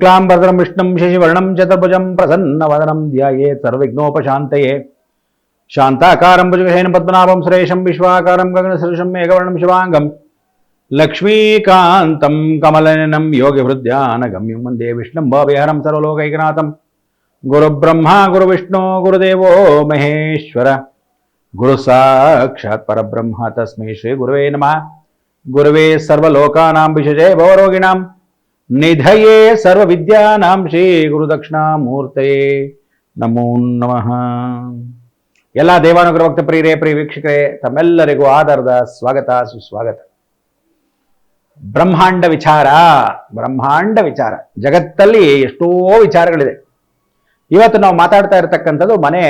శుక్లాంబరదరం విష్ణుం శశివర్ణం చతుర్భుజం ప్రసన్నవదనం ధ్యాయేత్ సర్విఘ్నోపశాంతయే శాంతాకారం భుజగశయన పద్మనాభం శ్రేషం విశ్వాకారం గగనసదృశం ఏకవర్ణం శివాంగం. లక్ష్మీకాంతం కమలననం యోగిహృద్యానగమ్యం వందే విష్ణుం భావిహరం సర్వలోకైకనాథం. గురుబ్రహ్మ గురువిష్ణు గురుదేవో మహేశ్వర. గురు సాక్షాత్ పరబ్రహ్మ తస్మై శ్రీ గురువే నమ. గురువే సర్వలోకానాం విషజే భవరోగిణాం ನಿಧಯೇ ಸರ್ವವಿದ್ಯಾನಾಂ ಶ್ರೀ ಗುರುದಕ್ಷಿಣಾಮೂರ್ತಯೇ ನಮೋ ನಮಃ ಎಲ್ಲ ದೇವಾನುಗ್ರಹ ಭಕ್ತ ಪ್ರಿಯರೇ, ಪ್ರಿಯ ವೀಕ್ಷಕರೇ, ತಮ್ಮೆಲ್ಲರಿಗೂ ಆಧಾರದ ಸ್ವಾಗತ, ಸುಸ್ವಾಗತ. ಬ್ರಹ್ಮಾಂಡ ವಿಚಾರ ಬ್ರಹ್ಮಾಂಡ ವಿಚಾರ. ಜಗತ್ತಲ್ಲಿ ಎಷ್ಟೋ ವಿಚಾರಗಳಿದೆ. ಇವತ್ತು ನಾವು ಮಾತಾಡ್ತಾ ಇರತಕ್ಕಂಥದ್ದು ಮನೆ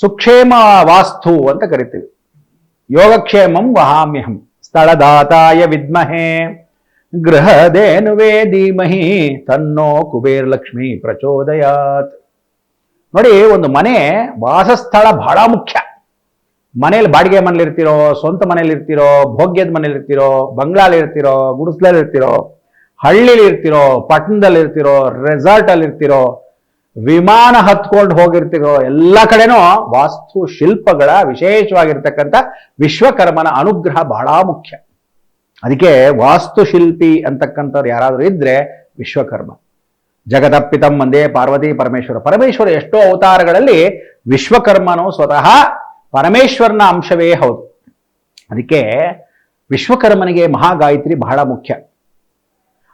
ಸುಕ್ಷೇಮ ವಾಸ್ತು ಅಂತ ಕರಿತೀವಿ. ಯೋಗಕ್ಷೇಮಂ ವಹಾಮ್ಯಹಂ ಸ್ಥಳದಾತಾಯ ವಿದ್ಮಹೇ. ಗೃಹದೇನುವೇ ಧೀಮಹಿ ತನ್ನೋ ಕುಬೇರ್ ಲಕ್ಷ್ಮಿ ಪ್ರಚೋದಯಾತ್. ನೋಡಿ, ಒಂದು ಮನೆ ವಾಸಸ್ಥಳ ಬಹಳ ಮುಖ್ಯ. ಮನೇಲಿ ಬಾಡಿಗೆ ಮನೇಲಿ ಇರ್ತಿರೋ ಸ್ವಂತ ಮನೇಲಿ ಇರ್ತಿರೋ ಭೋಗ್ಯದ ಇರ್ತಿರೋ ಗುಡಿಸ್ಲಲ್ಲಿರ್ತಿರೋ ಇರ್ತಿರೋ ಗುಡಿಸ್ಲಲ್ಲಿ ಇರ್ತಿರೋ ಹಳ್ಳಿಲಿ ಇರ್ತಿರೋ ಪಟ್ಟಣದಲ್ಲಿ ಇರ್ತಿರೋ ರೆಸಾರ್ಟ್ ಅಲ್ಲಿ ಇರ್ತಿರೋ ವಿಮಾನ ಹತ್ಕೊಂಡು ಹೋಗಿರ್ತಿರೋ, ಎಲ್ಲ ಕಡೆನೂ ವಾಸ್ತು ಶಿಲ್ಪಗಳ ವಿಶೇಷವಾಗಿರ್ತಕ್ಕಂಥ ವಿಶ್ವಕರ್ಮನ ಅನುಗ್ರಹ ಬಹಳ ಮುಖ್ಯ. ಅದಕ್ಕೆ ವಾಸ್ತುಶಿಲ್ಪಿ ಅಂತಕ್ಕಂಥವ್ರು ಯಾರಾದರೂ ಇದ್ರೆ ವಿಶ್ವಕರ್ಮ. ಜಗದಪ್ಪಿತಂ ಒಂದೇ ಪಾರ್ವತಿ ಪರಮೇಶ್ವರ. ಪರಮೇಶ್ವರ ಎಷ್ಟೋ ಅವತಾರಗಳಲ್ಲಿ ವಿಶ್ವಕರ್ಮನು ಸ್ವತಃ ಪರಮೇಶ್ವರನ ಅಂಶವೇ ಹೌದು. ಅದಕ್ಕೆ ವಿಶ್ವಕರ್ಮನಿಗೆ ಮಹಾಗಾಯತ್ರಿ ಬಹಳ ಮುಖ್ಯ.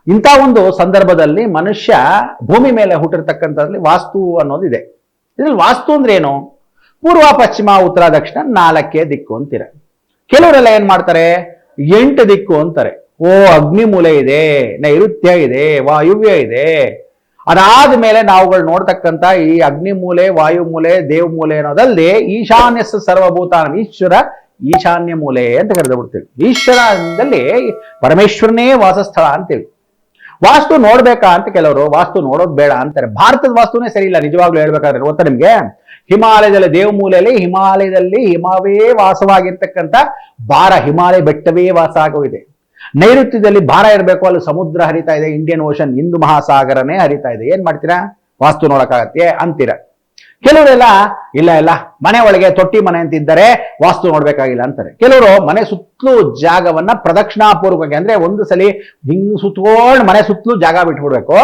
ಇಂಥ ಒಂದು ಸಂದರ್ಭದಲ್ಲಿ ಮನುಷ್ಯ ಭೂಮಿ ಮೇಲೆ ಹುಟ್ಟಿರ್ತಕ್ಕಂಥದ್ರಲ್ಲಿ ವಾಸ್ತು ಅನ್ನೋದಿದೆ. ಇದ್ರಲ್ಲಿ ವಾಸ್ತು ಅಂದ್ರೆ ಏನು ಪೂರ್ವ, ಪಶ್ಚಿಮ, ಉತ್ತರ, ದಕ್ಷಿಣ ನಾಲ್ಕೇ ದಿಕ್ಕು ಅಂತೀರ. ಕೆಲವರೆಲ್ಲ ಏನ್ ಮಾಡ್ತಾರೆ? ಎಂಟು ದಿಕ್ಕು ಅಂತಾರೆ. ಓ ಅಗ್ನಿ ಮೂಲೆ ಇದೆ, ನೈಋತ್ಯ ಇದೆ, ವಾಯುವ್ಯ ಇದೆ. ಅದಾದ ಮೇಲೆ ನಾವುಗಳು ನೋಡ್ತಕ್ಕಂಥ ಈ ಮೂಲೆ ದೇವ್ ಮೂಲೆ ಅನ್ನೋದಲ್ಲಿ ಈಶಾನ್ಯ ಸರ್ವಭೂತಾನ ಈಶ್ವರ ಈಶಾನ್ಯ ಮೂಲೆ ಅಂತ ಕರೆದು ಬಿಡ್ತೀವಿ ಈಶ್ವರದಲ್ಲಿ ಪರಮೇಶ್ವರನೇ ವಾಸಸ್ಥಳ ಅಂತೀವಿ. ವಾಸ್ತು ನೋಡ್ಬೇಕಾ ಅಂತ ಕೆಲವರು, ವಾಸ್ತು ನೋಡೋದು ಬೇಡ ಅಂತಾರೆ. ಭಾರತದ ವಾಸ್ತುನೇ ಸರಿ ಇಲ್ಲ ನಿಜವಾಗ್ಲೂ ಹೇಳ್ಬೇಕಾದ್ರೆ ಗೊತ್ತಾ ನಿಮ್ಗೆ? ಹಿಮಾಲಯದಲ್ಲಿ ದೇವಮೂಲೆಯಲ್ಲಿ ಹಿಮಾಲಯದಲ್ಲಿ ಹಿಮವೇ ವಾಸವಾಗಿರ್ತಕ್ಕಂಥ ಭಾರ, ಹಿಮಾಲಯ ಬೆಟ್ಟವೇ ವಾಸ ಆಗೋಗಿದೆ ನೈಋತ್ಯದಲ್ಲಿ ಭಾರ ಇರಬೇಕು, ಅಲ್ಲಿ ಸಮುದ್ರ ಹರಿತಾ ಇದೆ ಇಂಡಿಯನ್ ಓಷನ್ ಹಿಂದೂ ಮಹಾಸಾಗರನೇ ಹರಿತಾ ಇದೆ. ಏನ್ ಮಾಡ್ತೀರಾ? ವಾಸ್ತು ನೋಡಕ್ಕಾಗತ್ತೆ ಅಂತೀರ. ಕೆಲವರೆಲ್ಲ, ಇಲ್ಲ ಇಲ್ಲ, ಮನೆ ಒಳಗೆ ತೊಟ್ಟಿ ಮನೆ ಅಂತ ಇದ್ದರೆ ವಾಸ್ತು ನೋಡ್ಬೇಕಾಗಿಲ್ಲ ಅಂತಾರೆ. ಕೆಲವರು ಮನೆ ಸುತ್ತಲೂ ಜಾಗವನ್ನ ಪ್ರದಕ್ಷಿಣಾಪೂರ್ವಕವಾಗಿ, ಅಂದ್ರೆ ಒಂದು ಸಲಿ ಹಿಂಗ್ ಸುತ್ಕೊಂಡು ಮನೆ ಸುತ್ತಲೂ ಜಾಗ ಬಿಟ್ಬಿಡ್ಬೇಕು.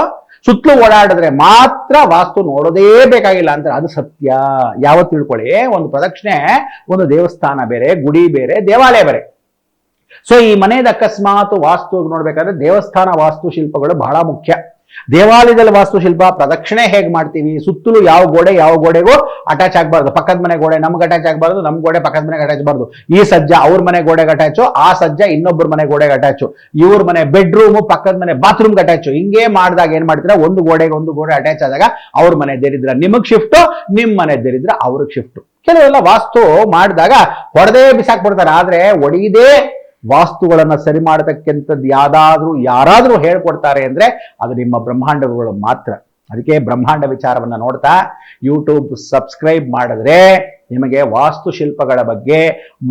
ಸುತ್ತಲೂ ಓಡಾಡಿದ್ರೆ ಮಾತ್ರ ವಾಸ್ತು ನೋಡೋದೇ ಬೇಕಾಗಿಲ್ಲ ಅಂತಾರೆ ಅದು ಸತ್ಯ. ಯಾವತ್ತು ತಿಳ್ಕೊಳ್ಳಿ, ಒಂದು ಪ್ರದಕ್ಷಿಣೆ, ಒಂದು ದೇವಸ್ಥಾನ ಬೇರೆ, ಗುಡಿ ಬೇರೆ, ದೇವಾಲಯ ಬೇರೆ. ಸೊ ಈ ಮನೆಯದ ಅಕಸ್ಮಾತ್ ವಾಸ್ತು ನೋಡ್ಬೇಕಾದ್ರೆ ದೇವಸ್ಥಾನ ವಾಸ್ತುಶಿಲ್ಪಗಳು ಬಹಳ ಮುಖ್ಯ. ದೇವಾಲಯದಲ್ಲಿ ವಾಸ್ತುಶಿಲ್ಪ, ಪ್ರದಕ್ಷಿಣೆ ಹೇಗೆ ಮಾಡ್ತೀವಿ? ಸುತ್ತಲೂ ಯಾವ ಗೋಡೆ, ಯಾವ ಗೋಡೆಗೂ ಅಟ್ಯಾಚ್ ಆಗಬಾರ್ದು. ಪಕ್ಕದ ಮನೆ ಗೋಡೆ ನಮ್ಗೆ ಅಟ್ಯಾಚ್ ಆಗಬಾರ್ದು ನಮ್ಮ ಗೋಡೆ ಪಕ್ಕದ ಮನೆಗೆ ಅಟ್ಯಾಚ್ ಬಾರ್ದು ಈ ಸಜ್ಜ ಅವ್ರ ಮನೆ ಗೋಡೆಗೆ ಅಟ್ಯಾಚು ಆ ಸಜ್ಜ ಇನ್ನೊಬ್ಬರ ಮನೆ ಗೋಡೆಗೆ ಅಟ್ಯಾಚು ಇವ್ರ ಮನೆ ಬೆಡ್ರೂಮ್ ಪಕ್ಕದ ಮನೆ ಬಾತ್ರೂಮ್ಗೆ ಅಟ್ಯಾಚು ಹಿಂಗೆ ಮಾಡಿದಾಗ ಏನು ಮಾಡ್ತೀರಾ? ಒಂದು ಗೋಡೆಗೆ ಒಂದು ಗೋಡೆ ಅಟ್ಯಾಚ್ ಆದಾಗ ಅವ್ರ ಮನೆ ದೇರಿದ್ರ. ನಿಮಗೆ ಶಿಫ್ಟ್ ನಿಮ್ಮ ಮನೆ ದೇರಿದ್ರ. ಅವ್ರಿಗೆ ಶಿಫ್ಟ್ ಕೆಲವೆಲ್ಲ ವಾಸ್ತು ಮಾಡಿದಾಗ ಹೊಡೆದೇ ಬಿಸಾಕ್ಬಿಡ್ತಾರೆ. ಆದ್ರೆ ಒಡೆಯದೇ ವಾಸ್ತುಗಳನ್ನ ಸರಿ ಮಾಡತಕ್ಕಂಥದ್ದು ಯಾವ್ದಾದ್ರೂ ಯಾರಾದ್ರೂ ಹೇಳ್ಕೊಡ್ತಾರೆ ಅಂದ್ರೆ ಅದು ನಿಮ್ಮ ಬ್ರಹ್ಮಾಂಡಗಳು ಮಾತ್ರ. ಅದಕ್ಕೆ ಬ್ರಹ್ಮಾಂಡ ವಿಚಾರವನ್ನ ನೋಡ್ತಾ ಯೂಟ್ಯೂಬ್ ಸಬ್ಸ್ಕ್ರೈಬ್ ಮಾಡಿದ್ರೆ ನಿಮಗೆ ವಾಸ್ತುಶಿಲ್ಪಗಳ ಬಗ್ಗೆ,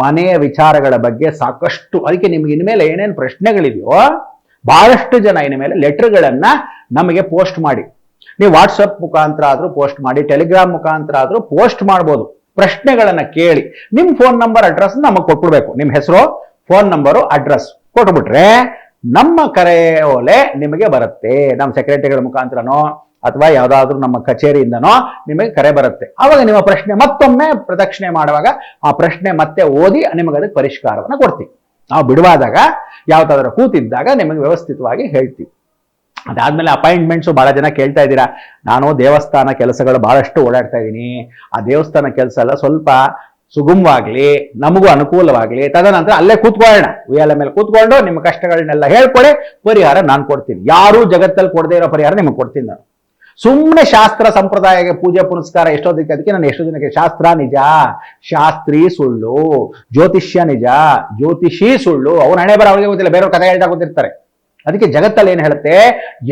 ಮನೆಯ ವಿಚಾರಗಳ ಬಗ್ಗೆ ಸಾಕಷ್ಟು, ಅದಕ್ಕೆ ನಿಮ್ಗೆ ಇನ್ಮೇಲೆ ಏನೇನು ಪ್ರಶ್ನೆಗಳಿದೆಯೋ, ಬಹಳಷ್ಟು ಜನ ಇನ್ಮೇಲೆ ಲೆಟರ್ಗಳನ್ನ ನಮಗೆ ಪೋಸ್ಟ್ ಮಾಡಿ. ನೀವು ವಾಟ್ಸಪ್ ಮುಖಾಂತರ ಆದರೂ ಪೋಸ್ಟ್ ಮಾಡಿ ಟೆಲಿಗ್ರಾಮ್ ಮುಖಾಂತರ ಆದರೂ ಪೋಸ್ಟ್ ಮಾಡ್ಬೋದು. ಪ್ರಶ್ನೆಗಳನ್ನು ಕೇಳಿ ನಿಮ್ಮ ಫೋನ್ ನಂಬರ್ ಅಡ್ರೆಸ್ ನಮಗೆ ಕೊಟ್ಬಿಡ್ಬೇಕು. ನಿಮ್ಮ ಹೆಸರು ಫೋನ್ ನಂಬರು, ಅಡ್ರೆಸ್ ಕೊಟ್ಬಿಟ್ರೆ ನಮ್ಮ ಕರೆ ಓಲೆ ನಿಮಗೆ ಬರುತ್ತೆ. ನಮ್ಮ ಸೆಕ್ರೆಟರಿಗಳ ಮುಖಾಂತರನೋ ಅಥವಾ ಯಾವುದಾದ್ರೂ ನಮ್ಮ ಕಚೇರಿಯಿಂದನೋ ನಿಮಗೆ ಕರೆ ಬರುತ್ತೆ. ಆವಾಗ ನಿಮ್ಮ ಪ್ರಶ್ನೆ ಮತ್ತೊಮ್ಮೆ ಪ್ರದಕ್ಷಿಣೆ ಮಾಡುವಾಗ ಆ ಪ್ರಶ್ನೆ ಮತ್ತೆ ಓದಿ ನಿಮಗೆ ಅದಕ್ಕೆ ಪರಿಷ್ಕಾರವನ್ನು ಕೊಡ್ತೀವಿ. ನಾವು ಬಿಡುವಾದಾಗ ಯಾವ್ದಾದ್ರು ಕೂತಿದ್ದಾಗ ನಿಮಗೆ ವ್ಯವಸ್ಥಿತವಾಗಿ ಹೇಳ್ತೀವಿ. ಅದಾದ್ಮೇಲೆ ಅಪಾಯಿಂಟ್ಮೆಂಟ್ಸು ಬಹಳ ಜನ ಕೇಳ್ತಾ ಇದ್ದೀರಾ. ನಾನು ದೇವಸ್ಥಾನ ಕೆಲಸಗಳು ಬಹಳಷ್ಟು ಓಡಾಡ್ತಾ ಇದ್ದೀನಿ. ಆ ದೇವಸ್ಥಾನ ಕೆಲಸ ಎಲ್ಲ ಸ್ವಲ್ಪ ಸುಗಮವಾಗ್ಲಿ, ನಮಗೂ ಅನುಕೂಲವಾಗ್ಲಿ, ತದನಂತರ ಅಲ್ಲೇ ಕೂತ್ಕೊಳ್ಳೋಣ. ಉಯ್ಯಾಲ ಮೇಲೆ ಕೂತ್ಕೊಂಡು ನಿಮ್ಮ ಕಷ್ಟಗಳನ್ನೆಲ್ಲ ಹೇಳ್ಕೊಡಿ, ಪರಿಹಾರ ನಾನು ಕೊಡ್ತೀನಿ. ಯಾರೂ ಜಗತ್ತಲ್ಲಿ ಕೊಡದೇ ಇರೋ ಪರಿಹಾರ ನಿಮಗೆ ಕೊಡ್ತೀನಿ ನಾನು. ಸುಮ್ಮನೆ ಶಾಸ್ತ್ರ ಸಂಪ್ರದಾಯಕ್ಕೆ ಪೂಜೆ, ಪುನಸ್ಕಾರ ಎಷ್ಟೋದಕ್ಕೆ, ಅದಕ್ಕೆ ನಾನು ಎಷ್ಟೋ ಜನಕ್ಕೆ ಶಾಸ್ತ್ರ ನಿಜ? ಶಾಸ್ತ್ರಿ ಸುಳ್ಳು, ಜ್ಯೋತಿಷ್ಯ ನಿಜ, ಜ್ಯೋತಿಷಿ ಸುಳ್ಳು ಅವ್ರ ಹಣೆ ಬರ ಅವ್ರಿಗೆ ಗೊತ್ತಿಲ್ಲ, ಬೇರೆಯವ್ರ ಕಥೆ ಹೇಳ್ತಾ ಗೊತ್ತಿರ್ತಾರೆ ಅದಕ್ಕೆ ಜಗತ್ತಲ್ಲಿ ಏನ್ ಹೇಳುತ್ತೆ?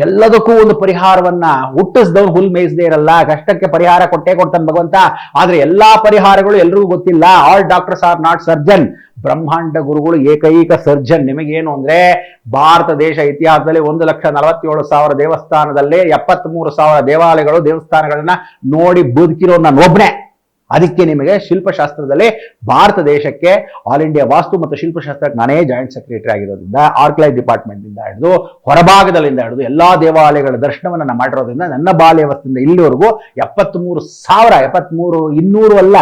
ಎಲ್ಲದಕ್ಕೂ ಒಂದು ಪರಿಹಾರವನ್ನ ಹುಟ್ಟಿಸ್ದವ್ರು ಹುಲ್ ಮೇಯಿಸದೇ ಇರಲ್ಲ, ಕಷ್ಟಕ್ಕೆ ಪರಿಹಾರ ಕೊಟ್ಟೇ ಕೊಡ್ತಾನೆ ಭಗವಂತ. ಆದ್ರೆ ಎಲ್ಲಾ ಪರಿಹಾರಗಳು ಎಲ್ರಿಗೂ ಗೊತ್ತಿಲ್ಲ. All doctors are not surgeon ಬ್ರಹ್ಮಾಂಡ ಗುರುಗಳು ಏಕೈಕ ಸರ್ಜನ್ ನಿಮಗೇನು ಅಂದ್ರೆ ಭಾರತ ದೇಶ ಇತಿಹಾಸದಲ್ಲಿ ಒಂದು ಲಕ್ಷ ನಲವತ್ತೇಳು ಸಾವಿರ ದೇವಸ್ಥಾನದಲ್ಲಿ ಎಪ್ಪತ್ಮೂರು ಸಾವಿರ ದೇವಾಲಯಗಳು, ದೇವಸ್ಥಾನಗಳನ್ನ ನೋಡಿ ಬದುಕಿರೋ ನಾನು ಒಬ್ನೇ. ಅದಕ್ಕೆ ನಿಮಗೆ ಶಿಲ್ಪಶಾಸ್ತ್ರದಲ್ಲಿ ಭಾರತ ದೇಶಕ್ಕೆ ಆಲ್ ಇಂಡಿಯಾ ವಾಸ್ತು ಮತ್ತು ಶಿಲ್ಪಶಾಸ್ತ್ರಕ್ಕೆ ನಾನೇ ಜಾಯಿಂಟ್ ಸೆಕ್ರೆಟರಿ ಆಗಿರೋದ್ರಿಂದ ಆರ್ಕ್ಲೈಫ್ ಡಿಪಾರ್ಟ್ಮೆಂಟ್ನಿಂದ ಹಿಡಿದು, ಹೊರಭಾಗದಲ್ಲಿಂದ ಹಿಡಿದು, ಎಲ್ಲಾ ದೇವಾಲಯಗಳ ದರ್ಶನವನ್ನು ನಾನು ಮಾಡಿರೋದ್ರಿಂದ ನನ್ನ ಬಾಲ್ಯವಸ್ಥೆಯಿಂದ ಇಲ್ಲಿವರೆಗೂ ಎಪ್ಪತ್ಮೂರು ಸಾವಿರ, ಎಪ್ಪತ್ಮೂರು ಇನ್ನೂರು ಅಲ್ಲ,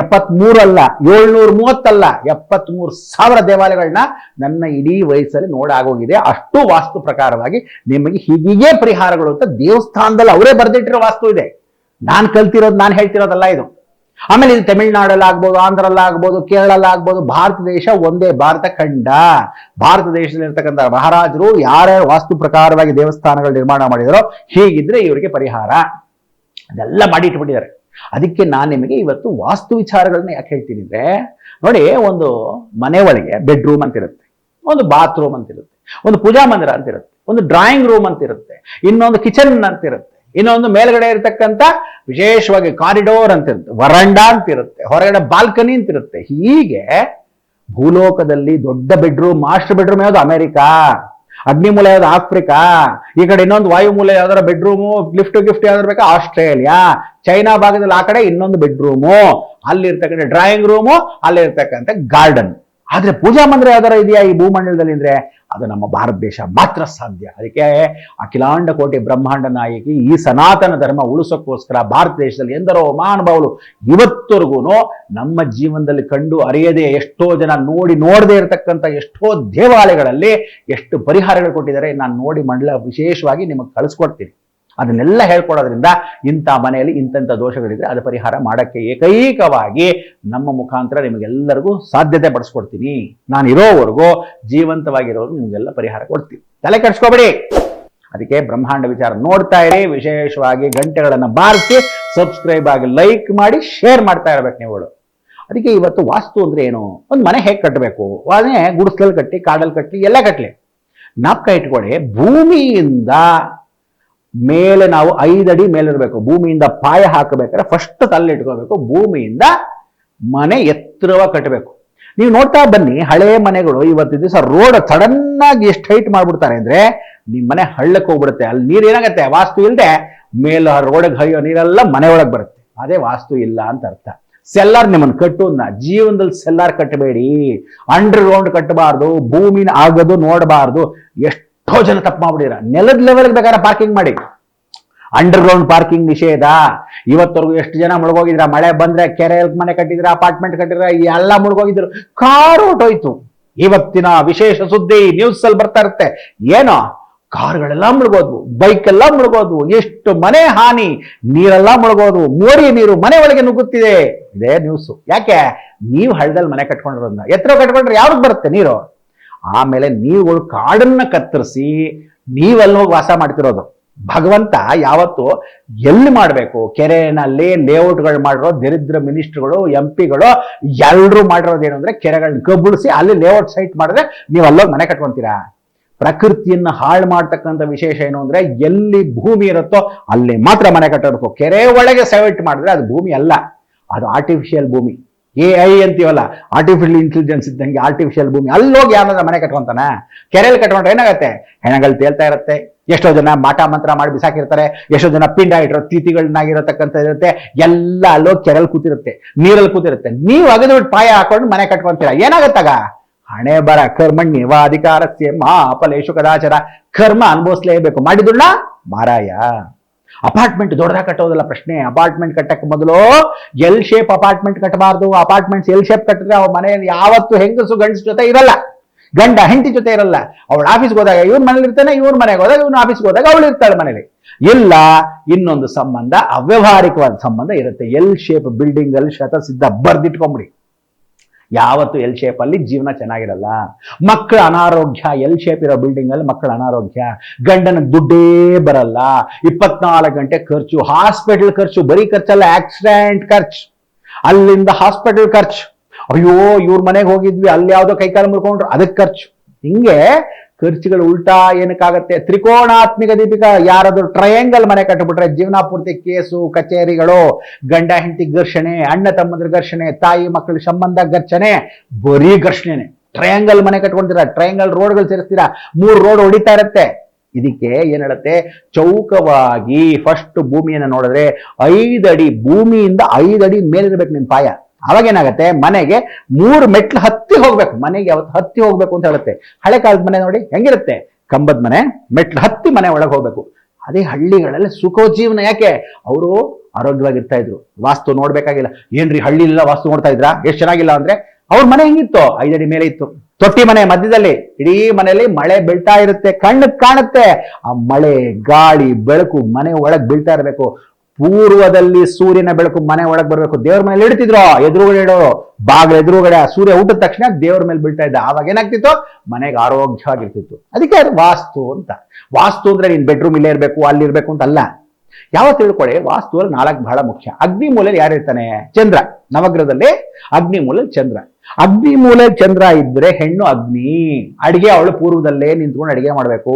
ಎಪ್ಪತ್ಮೂರು ಅಲ್ಲ, ಏಳ್ನೂರ ಮೂವತ್ತಲ್ಲ ಎಪ್ಪತ್ಮೂರು ಸಾವಿರ ದೇವಾಲಯಗಳನ್ನ ನನ್ನ ಇಡೀ ವಯಸ್ಸಲ್ಲಿ ನೋಡಾಗೋಗಿದೆ ಅಷ್ಟು ವಾಸ್ತು ಪ್ರಕಾರವಾಗಿ ನಿಮಗೆ ಹೀಗೀಗೆ ಪರಿಹಾರಗಳು ಅಂತ ದೇವಸ್ಥಾನದಲ್ಲಿ ಅವರೇ ಬರೆದಿಟ್ಟಿರೋ ವಾಸ್ತು ಇದೆ. ನಾನು ಕಲ್ತಿರೋದು, ನಾನು ಹೇಳ್ತಿರೋದಲ್ಲ ಇದು. ಆಮೇಲೆ ಇದು ತಮಿಳ್ನಾಡಲ್ಲಾಗ್ಬೋದು, ಆಂಧ್ರಲ್ಲಾಗ್ಬೋದು, ಕೇರಳಲ್ಲಾಗ್ಬೋದು, ಭಾರತ ದೇಶ ಒಂದೇ ಭಾರತ ಖಂಡ. ಭಾರತ ದೇಶದಲ್ಲಿ ಇರ್ತಕ್ಕಂಥ ಮಹಾರಾಜರು ಯಾರ್ಯಾರ ವಾಸ್ತು ಪ್ರಕಾರವಾಗಿ ದೇವಸ್ಥಾನಗಳು ನಿರ್ಮಾಣ ಮಾಡಿದರೋ ಹೀಗಿದ್ರೆ ಇವರಿಗೆ ಪರಿಹಾರ. ಅದೆಲ್ಲ ಮಾಡಿ ಇಟ್ಬಿಟ್ಟಿದ್ದಾರೆ. ಅದಕ್ಕೆ ನಾನು ನಿಮಗೆ ಇವತ್ತು ವಾಸ್ತು ವಿಚಾರಗಳನ್ನ ಯಾಕೆ ಹೇಳ್ತೀನಿ ಅಂದ್ರೆ, ನೋಡಿ ಒಂದು ಮನೆ ಒಳಗೆ ಬೆಡ್ರೂಮ್ ಅಂತ ಇರುತ್ತೆ ಒಂದು ಬಾತ್ರೂಮ್ ಅಂತ ಇರುತ್ತೆ ಒಂದು ಪೂಜಾ ಮಂದಿರ ಅಂತ ಇರುತ್ತೆ ಒಂದು ಡ್ರಾಯಿಂಗ್ ರೂಮ್ ಅಂತ ಇರುತ್ತೆ ಇನ್ನೊಂದು ಕಿಚನ್ ಅಂತ ಇರುತ್ತೆ ಇನ್ನೊಂದು ಮೇಲ್ಗಡೆ ಇರತಕ್ಕಂಥ ವಿಶೇಷವಾಗಿ ಕಾರಿಡೋರ್ ಅಂತ ವರಂಡಾ ಅಂತ ಇರುತ್ತೆ ಹೊರಗಡೆ ಬಾಲ್ಕನಿ ಅಂತ ಇರುತ್ತೆ ಹೀಗೆ ಭೂಲೋಕದಲ್ಲಿ ದೊಡ್ಡ ಬೆಡ್ರೂಮ್, ಮಾಸ್ಟರ್ ಬೆಡ್ರೂಮ್ ಯಾವುದು? ಅಮೆರಿಕಾ ಅಗ್ನಿಮೂಲ ಯಾವುದು? ಆಫ್ರಿಕಾ. ಈ ಕಡೆ ಇನ್ನೊಂದು ವಾಯುಮೂಲ ಯಾವ್ದಾರ ಬೆಡ್ರೂಮು, ಲಿಫ್ಟ್ ಗಿಫ್ಟ್ ಯಾವ್ದಾರು ಬೇಕಾ? ಆಸ್ಟ್ರೇಲಿಯಾ. ಚೈನಾ ಭಾಗದಲ್ಲಿ ಆ ಕಡೆ ಇನ್ನೊಂದು ಬೆಡ್ರೂಮು. ಅಲ್ಲಿರ್ತಕ್ಕಂಥ ಡ್ರಾಯಿಂಗ್ ರೂಮು ಅಲ್ಲಿರ್ತಕ್ಕಂಥ ಗಾರ್ಡನ್. ಆದ್ರೆ ಪೂಜಾ ಮಂದಿರ ಯಾವ್ದಾರ ಇದೆಯಾ ಈ ಭೂಮಂಡಲದಲ್ಲಿ ಅಂದ್ರೆ? ಅದು ನಮ್ಮ ಭಾರತ ದೇಶ ಮಾತ್ರ ಸಾಧ್ಯ. ಅದಕ್ಕೆ ಅಖಿಲಾಂಡ ಕೋಟೆ ಬ್ರಹ್ಮಾಂಡ ನಾಯಕಿ ಈ ಸನಾತನ ಧರ್ಮ ಉಳಿಸೋಕ್ಕೋಸ್ಕರ ಭಾರತ ದೇಶದಲ್ಲಿ ಎಂದರೋ ಮಹಾನುಭಾವರು ಇವತ್ತವರೆಗೂ ನಮ್ಮ ಜೀವನದಲ್ಲಿ ಕಂಡು ಅರಿಯದೆ ಎಷ್ಟೋ ಜನ ನೋಡಿ ನೋಡದೇ ಇರತಕ್ಕಂಥ ಎಷ್ಟೋ ದೇವಾಲಯಗಳಲ್ಲಿ ಎಷ್ಟು ಪರಿಹಾರಗಳು ಕೊಟ್ಟಿದ್ದಾರೆ. ನಾನು ನೋಡಿ ಮಂಡಲ ವಿಶೇಷವಾಗಿ ನಿಮಗೆ ಕಳಿಸ್ಕೊಡ್ತೀನಿ. ಅದನ್ನೆಲ್ಲ ಹೇಳ್ಕೊಡೋದ್ರಿಂದ ಇಂಥ ಮನೆಯಲ್ಲಿ ಇಂಥ ದೋಷಗಳಿದ್ರೆ ಅದು ಪರಿಹಾರ ಮಾಡೋಕ್ಕೆ ಏಕೈಕವಾಗಿ ನಮ್ಮ ಮುಖಾಂತರ ನಿಮಗೆಲ್ಲರಿಗೂ ಸಾಧ್ಯತೆ ಪಡಿಸ್ಕೊಡ್ತೀನಿ. ನಾನು ಇರೋವರೆಗೂ ನಿಮಗೆಲ್ಲ ಪರಿಹಾರ ಕೊಡ್ತೀನಿ. ತಲೆ ಕೆಡ್ಸ್ಕೊಬೇಡಿ. ಅದಕ್ಕೆ ಬ್ರಹ್ಮಾಂಡ ವಿಚಾರ ನೋಡ್ತಾ ಇರಿ, ವಿಶೇಷವಾಗಿ ಗಂಟೆಗಳನ್ನು ಬಾರಿಸಿ, ಸಬ್ಸ್ಕ್ರೈಬ್ ಆಗಿ ಲೈಕ್ ಮಾಡಿ, ಶೇರ್ ಮಾಡ್ತಾ ಇರಬೇಕು ನೀವುಗಳು. ಅದಕ್ಕೆ ಇವತ್ತು ವಾಸ್ತು ಅಂದ್ರೆ ಏನು? ಒಂದು ಮನೆ ಹೇಗೆ ಕಟ್ಟಬೇಕು? ಅದನ್ನೇ ಗುಡಿಸ್ಲಲ್ಲಿ ಕಟ್ಟಿ ಕಾಡಲ್ಲಿ ಕಟ್ಟಿ ಎಲ್ಲ ಕಟ್ಟಲಿ ನಾಪ್ಕ ಇಟ್ಕೊಳ್ಳಿ, ಭೂಮಿಯಿಂದ ಮೇಲೆ ನಾವು ಐದಡಿ ಮೇಲಿರಬೇಕು. ಭೂಮಿಯಿಂದ ಪಾಯ ಹಾಕಬೇಕಾದ್ರೆ ಫಸ್ಟ್ ತಲೆ ತಲ್ಲಿಟ್ಕೋಬೇಕು. ಭೂಮಿಯಿಂದ ಮನೆ ಎತ್ತರವ ಕಟ್ಟಬೇಕು. ನೀವು ನೋಡ್ತಾ ಬನ್ನಿ, ಹಳೆ ಮನೆಗಳು ಇವತ್ತಿನ ದಿವಸ ರೋಡ್ ಸಡನ್ ಆಗಿ ಎಷ್ಟು ಹೈಟ್ ಮಾಡ್ಬಿಡ್ತಾರೆ ಅಂದ್ರೆ ನಿಮ್ಮ ಮನೆ ಹಳ್ಳಕ್ಕೆ ಹೋಗ್ಬಿಡುತ್ತೆ. ಅಲ್ಲಿ ನೀರು ಏನಾಗತ್ತೆ? ವಾಸ್ತು ಇಲ್ಲದೆ ಮೇಲೆ ರೋಡಿಗೆ ಹರಿಯೋ ನೀರೆಲ್ಲ ಮನೆ ಒಳಗೆ ಬರುತ್ತೆ. ಅದೇ ವಾಸ್ತು ಇಲ್ಲ ಅಂತ ಅರ್ಥ. ಸೆಲ್ಲಾರ್ ನಿಮ್ಮನ್ನು ಕಟ್ಟುನ್ನ ಜೀವನದಲ್ಲಿ ಸೆಲ್ಲಾರ್ ಕಟ್ಟಬೇಡಿ. Under ground ಕಟ್ಟಬಾರ್ದು. ಭೂಮಿನ ಆಗೋದು ನೋಡಬಾರ್ದು. ಎಷ್ಟೋ ಜನ ತಪ್ಪು ಮಾಡ್ಬಿಡಿರ. ನೆಲದ ಲೆವೆಲ್ಗೆ ಬೇಕಾದ್ರೆ ಪಾರ್ಕಿಂಗ್ ಮಾಡಿ. ಅಂಡರ್ ಗ್ರೌಂಡ್ ಪಾರ್ಕಿಂಗ್ ನಿಷೇಧ. ಇವತ್ತವರೆಗೂ ಎಷ್ಟು ಜನ ಮುಳುಗೋಗಿದ್ರ? ಮಳೆ ಬಂದ್ರೆ ಕೆರೆ ಮನೆ ಕಟ್ಟಿದ್ರ ಅಪಾರ್ಟ್ಮೆಂಟ್ ಕಟ್ಟಿದ್ರ ಎಲ್ಲ ಮುಳುಗೋಗಿದ್ರು. ಕಾರ್ ಹೊಟ್ಟೋಯ್ತು ಇವತ್ತಿನ ವಿಶೇಷ ಸುದ್ದಿ ನ್ಯೂಸ್ ಅಲ್ಲಿ ಬರ್ತಾ ಇರುತ್ತೆ. ಏನೋ? ಕಾರ್ಗಳೆಲ್ಲ ಮುಳುಗೋದ್ವು. ಬೈಕ್ ಎಲ್ಲ ಮುಳುಗೋದ್ವು. ಎಷ್ಟು ಮನೆ ಹಾನಿ. ನೀರೆಲ್ಲ ಮುಳುಗೋದು. ಮೋರಿ ನೀರು ಮನೆ ಒಳಗೆ ನುಗ್ಗುತ್ತಿದೆ. ಇದೇ ನ್ಯೂಸ್ ಯಾಕೆ? ನೀವು ಹಳ್ಳದಲ್ಲಿ ಮನೆ ಕಟ್ಕೊಂಡಿರೋದ್ನ. ಎತ್ತರ ಕಟ್ಕೊಂಡ್ರೆ ಯಾವ್ದು ಬರುತ್ತೆ ನೀರು? ಆಮೇಲೆ ನೀವುಗಳು ಕಾಡನ್ನ ಕತ್ತರಿಸಿ ನೀವೆಲ್ಲ ಹೋಗಿ ವಾಸ ಮಾಡ್ತಿರೋದು. ಭಗವಂತ ಯಾವತ್ತು ಎಲ್ಲಿ ಮಾಡಬೇಕು? ಕೆರೆನಲ್ಲಿ ಲೇಔಟ್ಗಳು ಮಾಡಿರೋ ದರಿದ್ರ ಮಿನಿಸ್ಟ್ರುಗಳು ಎಂ ಪಿಗಳು ಎಲ್ಲರೂ ಮಾಡಿರೋದು ಅಂದರೆ ಅಂದ್ರೆ ಕೆರೆಗಳನ್ನ ಕಬ್ಬುಳಿಸಿ ಅಲ್ಲಿ ಲೇಔಟ್ ಸೈಟ್ ಮಾಡಿದ್ರೆ ನೀವು ಅಲ್ಲೋಗಿ ಮನೆ ಕಟ್ಕೊಂತೀರಾ? ಪ್ರಕೃತಿಯನ್ನ ಹಾಳು ಮಾಡ್ತಕ್ಕಂಥ ವಿಶೇಷ ಏನು ಅಂದರೆ ಎಲ್ಲಿ ಭೂಮಿ ಇರುತ್ತೋ ಅಲ್ಲಿ ಮಾತ್ರ ಮನೆ ಕಟ್ಟಬೇಕು ಕೆರೆ ಒಳಗೆ ಸೆವೆಟ್ ಮಾಡಿದ್ರೆ ಅದು ಭೂಮಿ ಅಲ್ಲ. ಅದು ಆರ್ಟಿಫಿಷಿಯಲ್ ಭೂಮಿ. ಎ ಐ ಅಂತೀವಲ್ಲ? ಆರ್ಟಿಫಿಷಿಯಲ್ ಇಂಟೆಲಿಜೆನ್ಸ್ ಇದ್ದಂಗೆ ಆರ್ಟಿಫಿಷಿಯಲ್ ಭೂಮಿ. ಅಲ್ಲೋಗಿ ಯಾವ್ದಾರ ಮನೆ ಕಟ್ಕೊಂತಾನೆ. ಕೆರೆಯಲ್ಲಿ ಕಟ್ಕೊಂಡ್ರೆ ಏನಾಗುತ್ತೆ? ಹೆಣಗಳು ತೇಲ್ತಾ ಇರುತ್ತೆ. ಎಷ್ಟೋ ಜನ ಮಾಟ ಮಂತ್ರ ಮಾಡಿ ಬಿಸಾಕಿರ್ತಾರೆ. ಎಷ್ಟೋ ಜನ ಪಿಂಡ ಇಟ್ಟಿರೋ ತೀತಿಗಳನ್ನಾಗಿರತಕ್ಕಂಥ ಇರುತ್ತೆ. ಎಲ್ಲ ಅಲ್ಲೋಗಿ ಕೆರೆಯಲ್ಲಿ ಕೂತಿರುತ್ತೆ. ನೀರಲ್ಲಿ ಕೂತಿರುತ್ತೆ. ನೀವು ಅಗದ್ಬಿಟ್ಟು ಪಾಯ ಹಾಕೊಂಡು ಮನೆ ಕಟ್ಕೊಂತೀರ? ಏನಾಗತ್ತಾಗ? ಹಣೆ ಬರ ವಾ ಅಧಿಕಾರಸ್ಯ ಮಹಾಫಲೇಶು ಕದಾಚಾರ. ಕರ್ಮ ಅನುಭವಿಸ್ಲೇಬೇಕು. ಮಾಡಿದುಳ್ಳ ಮಾರಾಯ. ಅಪಾರ್ಟ್ಮೆಂಟ್ ದೊಡ್ಡದಾಗ ಕಟ್ಟೋದಲ್ಲ ಪ್ರಶ್ನೆ. ಅಪಾರ್ಟ್ಮೆಂಟ್ ಕಟ್ಟಕ್ಕೆ ಮೊದಲು ಎಲ್ ಶೇಪ್ ಅಪಾರ್ಟ್ಮೆಂಟ್ ಕಟ್ಟಬಾರ್ದು. ಅಪಾರ್ಟ್ಮೆಂಟ್ಸ್ ಎಲ್ ಶೇಪ್ ಕಟ್ಟಿದ್ರೆ ಅವ್ರ ಮನೆಯಲ್ಲಿ ಯಾವತ್ತು ಹೆಂಗಸು, ಗಂಡಸ ಜೊತೆ ಇರಲ್ಲ. ಗಂಡ, ಹೆಂಡತಿ ಜೊತೆ ಇರಲ್ಲ. ಅವಳು ಆಫೀಸ್ಗೆ ಹೋದಾಗ ಇವ್ರ ಮನೇಲಿ ಇರ್ತಾನೆ ಇವ್ರ ಮನೆಗೆ ಹೋದಾಗ ಇವನು ಆಫೀಸ್ಗೆ ಹೋದಾಗ ಅವಳು ಇರ್ತಾಳೆ ಮನೇಲಿ. ಇಲ್ಲ, ಇನ್ನೊಂದು ಸಂಬಂಧ ಅವ್ಯವಹಾರಿಕವಾದ ಸಂಬಂಧ ಇರುತ್ತೆ. ಎಲ್ ಶೇಪ್ ಬಿಲ್ಡಿಂಗ್ ಅಲ್ಲಿ ಶತಸಿದ್ಧ ಬರ್ದಿಟ್ಕೊಂಬಿಡಿ. ಯಾವತ್ತು ಎಲ್ ಶೇಪ್ ಅಲ್ಲಿ ಜೀವನ ಚೆನ್ನಾಗಿರಲ್ಲ. ಮಕ್ಕಳ ಅನಾರೋಗ್ಯ ಎಲ್ ಶೇಪ್ ಇರೋ ಬಿಲ್ಡಿಂಗ್ ಅಲ್ಲಿ ಮಕ್ಕಳ ಅನಾರೋಗ್ಯ. ಗಂಡನ ದುಡ್ಡೇ ಬರಲ್ಲ. ಇಪ್ಪತ್ನಾಲ್ಕು ಗಂಟೆ ಖರ್ಚು. ಹಾಸ್ಪಿಟಲ್ ಖರ್ಚು, ಬರೀ ಖರ್ಚಲ್ಲ ಆಕ್ಸಿಡೆಂಟ್ ಖರ್ಚು. ಅಲ್ಲಿಂದ ಹಾಸ್ಪಿಟಲ್ ಖರ್ಚು. ಅಯ್ಯೋ, ಇವ್ರ ಮನೆಗೆ ಹೋಗಿದ್ವಿ, ಅಲ್ಲಿ ಯಾವ್ದೋ ಕೈಕಾಲು ಮುರ್ಕೊಂಡ್ರು ಅದಕ್ಕೆ ಖರ್ಚು. ಹಿಂಗೆ ಖರ್ಚುಗಳು ಉಲ್ಟಾ ಏನಕ್ಕಾಗತ್ತೆ? ತ್ರಿಕೋಣಾತ್ಮಿಕ ದೀಪಿಕ, ಯಾರಾದ್ರೂ ಟ್ರಯಾಂಗಲ್ ಮನೆ ಕಟ್ಟಿಬಿಟ್ರೆ ಜೀವನ ಪೂರ್ತಿ ಕೇಸು, ಕಚೇರಿಗಳು, ಗಂಡ, ಹೆಂಡತಿ ಘರ್ಷಣೆ, ಅಣ್ಣ, ತಮ್ಮಂದ್ರ ಘರ್ಷಣೆ, ತಾಯಿ, ಮಕ್ಕಳ ಸಂಬಂಧ ಘರ್ಷಣೆ, ಬರೀ ಘರ್ಷಣೆನೆ. ಟ್ರಯಾಂಗಲ್ ಮನೆ ಕಟ್ಕೊಂತೀರಾ ಟ್ರಯಾಂಗಲ್ ರೋಡ್ಗಳು ಸೇರಿಸ್ತೀರಾ, ಮೂರು ರೋಡ್ ಹೊಡಿತಾ ಇರತ್ತೆ. ಇದಕ್ಕೆ ಏನ್ ಹೇಳುತ್ತೆ? ಚೌಕವಾಗಿ ಫಸ್ಟ್ ಭೂಮಿಯನ್ನು ನೋಡಿದ್ರೆ ಐದಡಿ, ಭೂಮಿಯಿಂದ ಐದಡಿ ಮೇಲಿರ್ಬೇಕು ನಿಮ್ಮ ಪಾಯ. ಅವಾಗ ಏನಾಗುತ್ತೆ ಮನೆಗೆ ಮೂರು ಮೆಟ್ಲು ಹತ್ತಿ ಹೋಗ್ಬೇಕು. ಮನೆಗೆ ಯಾವತ್ತು ಹತ್ತಿ ಹೋಗ್ಬೇಕು ಅಂತ ಹೇಳುತ್ತೆ. ಹಳೆ ಕಾಲದ ಮನೆ ನೋಡಿ ಹೆಂಗಿರುತ್ತೆ? ಕಂಬದ ಮನೆ, ಮೆಟ್ಲು ಹತ್ತಿ ಮನೆ ಒಳಗೆ ಹೋಗ್ಬೇಕು. ಅದೇ ಹಳ್ಳಿಗಳಲ್ಲಿ ಸುಖೋಜೀವನ ಯಾಕೆ? ಅವರು ಆರೋಗ್ಯವಾಗಿರ್ತಾ ಇದ್ರು. ವಾಸ್ತು ನೋಡ್ಬೇಕಾಗಿಲ್ಲ. ಏನ್ರಿ ಹಳ್ಳಿ ಇಲ್ಲ ವಾಸ್ತು ನೋಡ್ತಾ ಇದ್ರ? ಎಷ್ಟು ಚೆನ್ನಾಗಿಲ್ಲ ಅಂದ್ರೆ ಅವ್ರ ಮನೆ ಹೆಂಗಿತ್ತು? ಐದಡಿ ಮೇಲೆ ಇತ್ತು. ತೊಟ್ಟಿ ಮನೆ ಮಧ್ಯದಲ್ಲಿ. ಇಡೀ ಮನೆಯಲ್ಲಿ ಮಳೆ ಬೀಳ್ತಾ ಇರುತ್ತೆ. ಕಣ್ಣಕ್ ಕಾಣುತ್ತೆ. ಆ ಮಳೆ, ಗಾಳಿ, ಬೆಳಕು ಮನೆ ಒಳಗೆ ಬೀಳ್ತಾ ಇರಬೇಕು. ಪೂರ್ವದಲ್ಲಿ ಸೂರ್ಯನ ಬೆಳಕು ಮನೆ ಒಳಗೆ ಬರಬೇಕು. ದೇವ್ರ ಮನೇಲಿ ಇಡ್ತಿದ್ರು ಎದುರುಗಡೆ ಇಡೋರು ಬಾಗಿಲು ಎದುರುಗಡೆ. ಸೂರ್ಯ ಊಟದ ತಕ್ಷಣ ದೇವ್ರ ಮೇಲೆ ಬೀಳ್ತಾ ಇದ್ದ. ಆವಾಗ ಏನಾಗ್ತಿತ್ತು? ಮನೆಗೆ ಆರೋಗ್ಯವಾಗಿರ್ತಿತ್ತು. ಅದಕ್ಕೆ ಅದು ವಾಸ್ತು ಅಂತ. ವಾಸ್ತು ಅಂದ್ರೆ ನೀನ್ ಬೆಡ್ರೂಮ್ ಇಲ್ಲೇ ಇರಬೇಕು, ಅಲ್ಲಿ ಇರಬೇಕು ಅಂತ ಅಲ್ಲ ಯಾವ ತಿಳ್ಕೊಳ್ಳಿ ವಾಸ್ತುವಲ್ಲಿ ನಾಲ್ಕು ಬಹಳ ಮುಖ್ಯ. ಅಗ್ನಿ ಮೂಲೆಯಲ್ಲಿ ಯಾರಿರ್ತಾನೆ? ಚಂದ್ರ. ನವಗ್ರಹದಲ್ಲಿ ಅಗ್ನಿ ಮೂಲೆಯಲ್ಲಿ ಚಂದ್ರ. ಅಗ್ನಿ ಮೂಲೆ ಚಂದ್ರ ಇದ್ರೆ ಹೆಣ್ಣು ಅಗ್ನಿ. ಅಡಿಗೆ ಅವಳು ಪೂರ್ವದಲ್ಲೇ ನಿಂತ್ಕೊಂಡು ಅಡಿಗೆ ಮಾಡ್ಬೇಕು.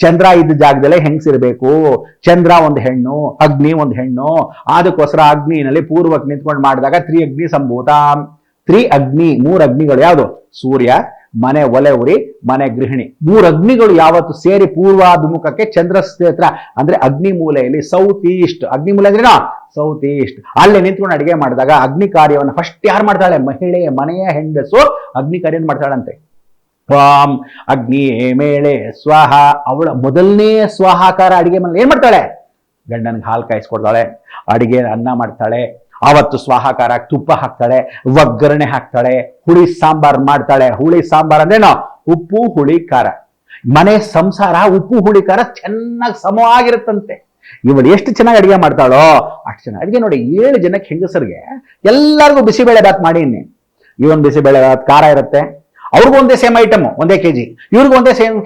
ಚಂದ್ರ ಇದ್ದ ಜಾಗದಲ್ಲೇ ಹೆಂಗ್ಸಿರ್ಬೇಕು ಚಂದ್ರ ಒಂದು ಹೆಣ್ಣು, ಅಗ್ನಿ ಒಂದು ಹೆಣ್ಣು. ಅದಕ್ಕೋಸ್ಕರ ಅಗ್ನಿನಲ್ಲಿ ಪೂರ್ವಕ್ಕೆ ನಿಂತ್ಕೊಂಡು ಮಾಡಿದಾಗ ತ್ರಿ ಅಗ್ನಿ ಸಂಭೂತ. ತ್ರಿ ಅಗ್ನಿ ಮೂರು ಅಗ್ನಿಗಳು ಯಾವುದು? ಸೂರ್ಯ, ಮನೆ ಒಲೆ ಉರಿ, ಮನೆ ಗೃಹಿಣಿ. ಮೂರು ಅಗ್ನಿಗಳು ಯಾವತ್ತು ಸೇರಿ ಪೂರ್ವಾಭಿಮುಖಕ್ಕೆ ಚಂದ್ರ ಕ್ಷೇತ್ರ. ಅಂದ್ರೆ ಅಗ್ನಿ ಮೂಲೆಯಲ್ಲಿ ಸೌತ್ ಈಸ್ಟ್ ಅಗ್ನಿ ಮೂಲೆ ಅಂದ್ರೇನೋ? South east. ಅಲ್ಲೇ ನಿಂತ್ಕೊಂಡು ಅಡಿಗೆ ಮಾಡಿದಾಗ ಅಗ್ನಿ ಕಾರ್ಯವನ್ನು ಫಸ್ಟ್ ಯಾರು ಮಾಡ್ತಾಳೆ? ಮಹಿಳೆ, ಮನೆಯ ಹೆಂಗಸು. ಅಗ್ನಿ ಕಾರ್ಯ ಮಾಡ್ತಾಳಂತೆ? ಸ್ವಾಂ ಅಗ್ನಿ ಮೇಳೆ, ಸ್ವಾಹ. ಅವಳ ಮೊದಲನೇ ಸ್ವಾಹಾಕಾರ ಅಡಿಗೆ ಮನೆ ಏನ್ ಮಾಡ್ತಾಳೆ? ಗಂಡನಿಗೆ ಹಾಲು ಕಾಯಿಸ್ಕೊಡ್ತಾಳೆ, ಅಡಿಗೆ ಅನ್ನ ಮಾಡ್ತಾಳೆ. ಅವತ್ತು ಸ್ವಾಹಾಕಾರ ತುಪ್ಪ ಹಾಕ್ತಾಳೆ, ಒಗ್ಗರಣೆ ಹಾಕ್ತಾಳೆ, ಹುಳಿ ಸಾಂಬಾರ್ ಮಾಡ್ತಾಳೆ. ಹುಳಿ ಸಾಂಬಾರ್ ಅಂದ್ರೆ ಉಪ್ಪು, ಹುಳಿ, ಖಾರ. ಮನೆ ಸಂಸಾರ, ಉಪ್ಪು, ಹುಳಿ, ಖಾರ ಚೆನ್ನಾಗಿ ಸಮವಾಗಿರುತ್ತಂತೆ. ಇವಳು ಎಷ್ಟು ಚೆನ್ನಾಗಿ ಅಡುಗೆ ಮಾಡ್ತಾಳೋ ಅಷ್ಟು ಚೆನ್ನಾಗಿ. ಅಡಿಗೆ ನೋಡಿ, ಏಳು ಜನಕ್ಕೆ ಹೆಂಗಸರಿಗೆ ಎಲ್ಲರಿಗೂ ಬಿಸಿಬೇಳೆ ಬಾತ್ ಮಾಡಿ ಇನ್ನಿ. ಇವನ್ ಬಿಸಿಬೇಳೆ ಬಾತ್ ಖಾರ ಇರುತ್ತೆ. ಅವ್ರಿಗೂ ಒಂದೇ ಸೇಮ್ ಐಟಮ್ ಒಂದೇ ಕೆಜಿ ಇವ್ರಿಗೂ ಒಂದೇ ಸೇಮ್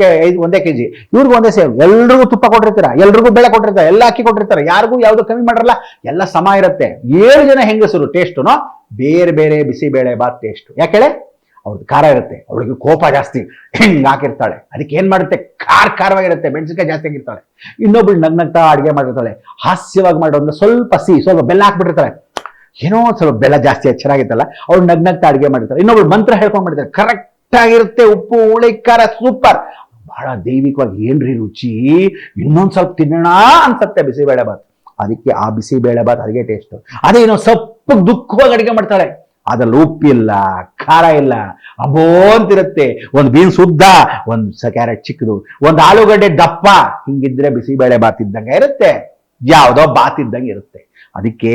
ಒಂದೇ ಕೆಜಿ ಇವ್ರಿಗೂ ಒಂದೇ ಸೇಮ್ ಎಲ್ರಿಗೂ ತುಪ್ಪ ಕೊಟ್ಟಿರ್ತಾರ? ಎಲ್ರಿಗೂ ಬೆಳೆ ಕೊಟ್ಟಿರ್ತಾರೆ? ಎಲ್ಲ ಅಕ್ಕಿ ಕೊಟ್ಟಿರ್ತಾರೆ? ಯಾರಿಗೂ ಯಾವುದು ಕಮ್ಮಿ ಮಾಡಿರಲ್ಲ, ಎಲ್ಲ ಸಮ ಇರುತ್ತೆ. ಏಳು ಜನ ಹೆಂಗಸರು ಟೇಸ್ಟುನು ಬೇರೆ ಬೇರೆ ಬಿಸಿಬೇಳೆ ಬಾತ್ ಟೇಸ್ಟ್ ಯಾಕೆ ಅವ್ರದ್ದು ಖಾರ ಇರುತ್ತೆ. ಅವಳಿಗೆ ಕೋಪ ಜಾಸ್ತಿ. ಹೆಂಗೆ ಹಾಕಿರ್ತಾಳೆ? ಅದಕ್ಕೆ ಏನು ಮಾಡುತ್ತೆ? ಖಾರ ಖಾರವಾಗಿರುತ್ತೆ. ಮೆಣಸಿನ್ಕಾಯಿ ಜಾಸ್ತಿ ಆಗಿರ್ತಾಳೆ ಇನ್ನೊಬ್ಳು ನಗ್ನಗ್ತಾ ಅಡಿಗೆ ಮಾಡಿರ್ತಾಳೆ ಹಾಸ್ಯವಾಗಿ ಮಾಡೋದು ಸ್ವಲ್ಪ ಸಿ ಸ್ವಲ್ಪ ಬೆಲ್ಲ ಹಾಕ್ಬಿಟ್ಟಿರ್ತಾಳೆ. ಏನೋ ಸ್ವಲ್ಪ ಬೆಲ್ಲ ಜಾಸ್ತಿ ಚೆನ್ನಾಗಿತ್ತಲ್ಲ? ಅವ್ಳು ನಗ್ನಗ್ತಾ ಅಡಿಗೆ ಮಾಡಿರ್ತಾಳೆ ಇನ್ನೊಬ್ಳು ಮಂತ್ರ ಹೇಳ್ಕೊಂಡ್ ಮಾಡಿದ್ದಾರೆ ಕರೆಕ್ಟ್ ಆಗಿರುತ್ತೆ. ಉಪ್ಪು, ಹುಳಿ, ಖಾರ ಸೂಪರ್ ಬಹಳ ದೈವಿಕವಾಗಿ ಏನ್ರಿ ರುಚಿ? ಇನ್ನೊಂದು ಸ್ವಲ್ಪ ತಿನ್ನೋಣ ಅನ್ಸತ್ತೆ ಬಿಸಿಬೇಳೆ ಬಾತ್ ಅದಕ್ಕೆ ಆ ಬಿಸಿಬೇಳೆ ಬಾತ್ ಅದಕ್ಕೆ ಟೇಸ್ಟ್ ಅದೇನೋ ಸೊಪ್ಪು ದುಃಖವಾಗಿ ಅಡುಗೆ ಮಾಡ್ತಾಳೆ. ಅದ್ರಲ್ಲಿ ಉಪ್ಪಿಲ್ಲ ಖಾರ ಇಲ್ಲ, ಅಬೋ ಅಂತಿರುತ್ತೆ. ಒಂದು ಬೀನ್ಸ್ ಉದ್ದ ಒಂದು ಕ್ಯಾರೆಟ್ ಚಿಕ್ಕದು, ಒಂದು ಆಲೂಗಡ್ಡೆ ದಪ್ಪ, ಹಿಂಗಿದ್ರೆ ಬಿಸಿಬೇಳೆ ಬಾತ್ ಇದ್ದಂಗೆ ಇರುತ್ತೆ. ಯಾವುದೋ ಬಾತ್ ಇದ್ದಂಗೆ ಇರುತ್ತೆ. ಅದಕ್ಕೆ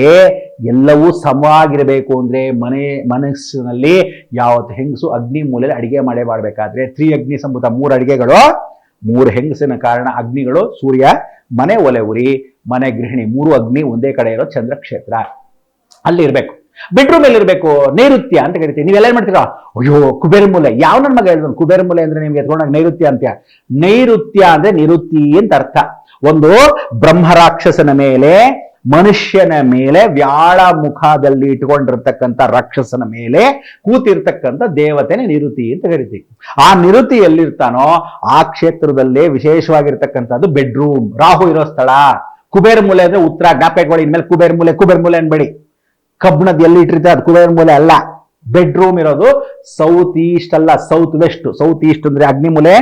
ಎಲ್ಲವೂ ಸಮವಾಗಿರಬೇಕು ಅಂದ್ರೆ ಮನೆ, ಮನಸ್ಸಿನಲ್ಲಿ ಯಾವತ್ತು ಹೆಂಗಸು ಅಗ್ನಿ ಮೂಲೆಯಲ್ಲಿ ಅಡಿಗೆ ಮಾಡೇ ಮಾಡಬೇಕಾದ್ರೆ ತ್ರಿ ಅಗ್ನಿ ಸಂಭೂತ ಮೂರು ಅಡಿಗೆಗಳು, ಮೂರು ಹೆಂಗಸಿನ ಕಾರಣ ಅಗ್ನಿಗಳು, ಸೂರ್ಯ, ಮನೆ ಒಲೆ ಉರಿ, ಮನೆ ಗೃಹಿಣಿ ಮೂರು ಅಗ್ನಿ ಒಂದೇ ಕಡೆ ಇರೋ ಚಂದ್ರ ಕ್ಷೇತ್ರ ಅಲ್ಲಿ ಬೆಡ್ರೂಮ್ ಎಲ್ಲಿ ಇರಬೇಕು ನೈಋತ್ಯ ಅಂತ ಕರಿತೀವಿ. ನೀವೆಲ್ಲ ಏನ್ ಮಾಡ್ತೀರಾ? ಅಯ್ಯೋ, ಕುಬೇರ ಮೂಲೆ. ಯಾವ ನನ್ನ ಮಗ ಹೇಳಿದ್ರು ಕುಬೇರ ಮೂಲೆ ಅಂದ್ರೆ ನಿಮ್ಗೆ ಎತ್ಕೊಂಡಾಗ ನೈರುತ್ಯ ಅಂತ ನೈರುತ್ಯ ಅಂದ್ರೆ ನಿರುತ್ತಿ ಅಂತ ಅರ್ಥ. ಒಂದು ಬ್ರಹ್ಮರಾಕ್ಷಸನ ಮೇಲೆ, ಮನುಷ್ಯನ ಮೇಲೆ ವ್ಯಾಳ ಮುಖದಲ್ಲಿ ಇಟ್ಕೊಂಡಿರ್ತಕ್ಕಂಥ ರಾಕ್ಷಸನ ಮೇಲೆ ಕೂತಿರ್ತಕ್ಕಂಥ ದೇವತೆನೇ ನಿರುತಿ ಅಂತ ಕರಿತೀವಿ. ಆ ನಿರುತಿ ಎಲ್ಲಿರ್ತಾನೋ, ಆ ಕ್ಷೇತ್ರದಲ್ಲೇ ವಿಶೇಷವಾಗಿರ್ತಕ್ಕಂಥದ್ದು ಬೆಡ್ರೂಮ್ ರಾಹು ಇರೋ ಸ್ಥಳ. ಕುಬೇರ ಮೂಲೆ ಅಂದ್ರೆ ಉತ್ತರ. ಜ್ಞಾಪಕಗಳು ಇನ್ಮೇಲೆ ಕುಬೇರ ಮೂಲೆ ಕುಬೇರ ಮೂಲೆ ಅನ್ಬೇಡಿ. ಕಬ್ಬಣದ ಎಲ್ಲಿ ಇಟ್ಟಿರ್ತಾರೆ ಅದು ಕುಬೇರ ಮೂಲೆ ಅಲ್ಲ. ಬೆಡ್ರೂಮ್ ಇರೋದು ಸೌತ್ ಈಸ್ಟ್ ಅಲ್ಲ ಸೌತ್ ವೆಸ್ಟ್ ಸೌತ್ ಈಸ್ಟ್ ಅಂದ್ರೆ ಅಗ್ನಿಮೂಲೆ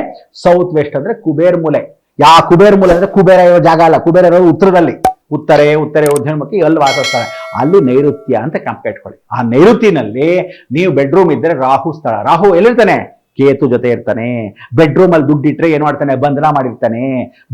ಸೌತ್ ವೆಸ್ಟ್ ಅಂದ್ರೆ ಕುಬೇರ್ ಮೂಲೆ. ಯಾ ಕುಬೇರ್ ಮೂಲೆ ಅಂದ್ರೆ ಕುಬೇರ ಇರೋ ಜಾಗ ಅಲ್ಲ, ಕುಬೇರ ಇರೋದು ಉತ್ತರದಲ್ಲಿ. ಉತ್ತರ, ಉತ್ತರೆ ಉದ್ಯಮಕ್ಕೆ ಅಲ್ಲಿ ವಾಸಿಸ್ತಾರೆ. ಅಲ್ಲಿ ನೈಋತ್ಯ ಅಂತ ಕಂಪೇಟ್ಕೊಳ್ಳಿ ಆ ನೈಋತ್ಯನಲ್ಲಿ ನೀವು ಬೆಡ್ರೂಮ್ ಇದ್ರೆ ರಾಹು ಸ್ಥಳ. ರಾಹು ಎಲ್ಲಿರ್ತಾನೆ? ಕೇತು ಜೊತೆ ಇರ್ತಾನೆ. ಬೆಡ್ರೂಮ್ ಅಲ್ಲಿ ದುಡ್ಡು ಇಟ್ರೆ ಏನ್ ಮಾಡ್ತಾನೆ? ಬಂಧನ ಮಾಡಿರ್ತಾನೆ.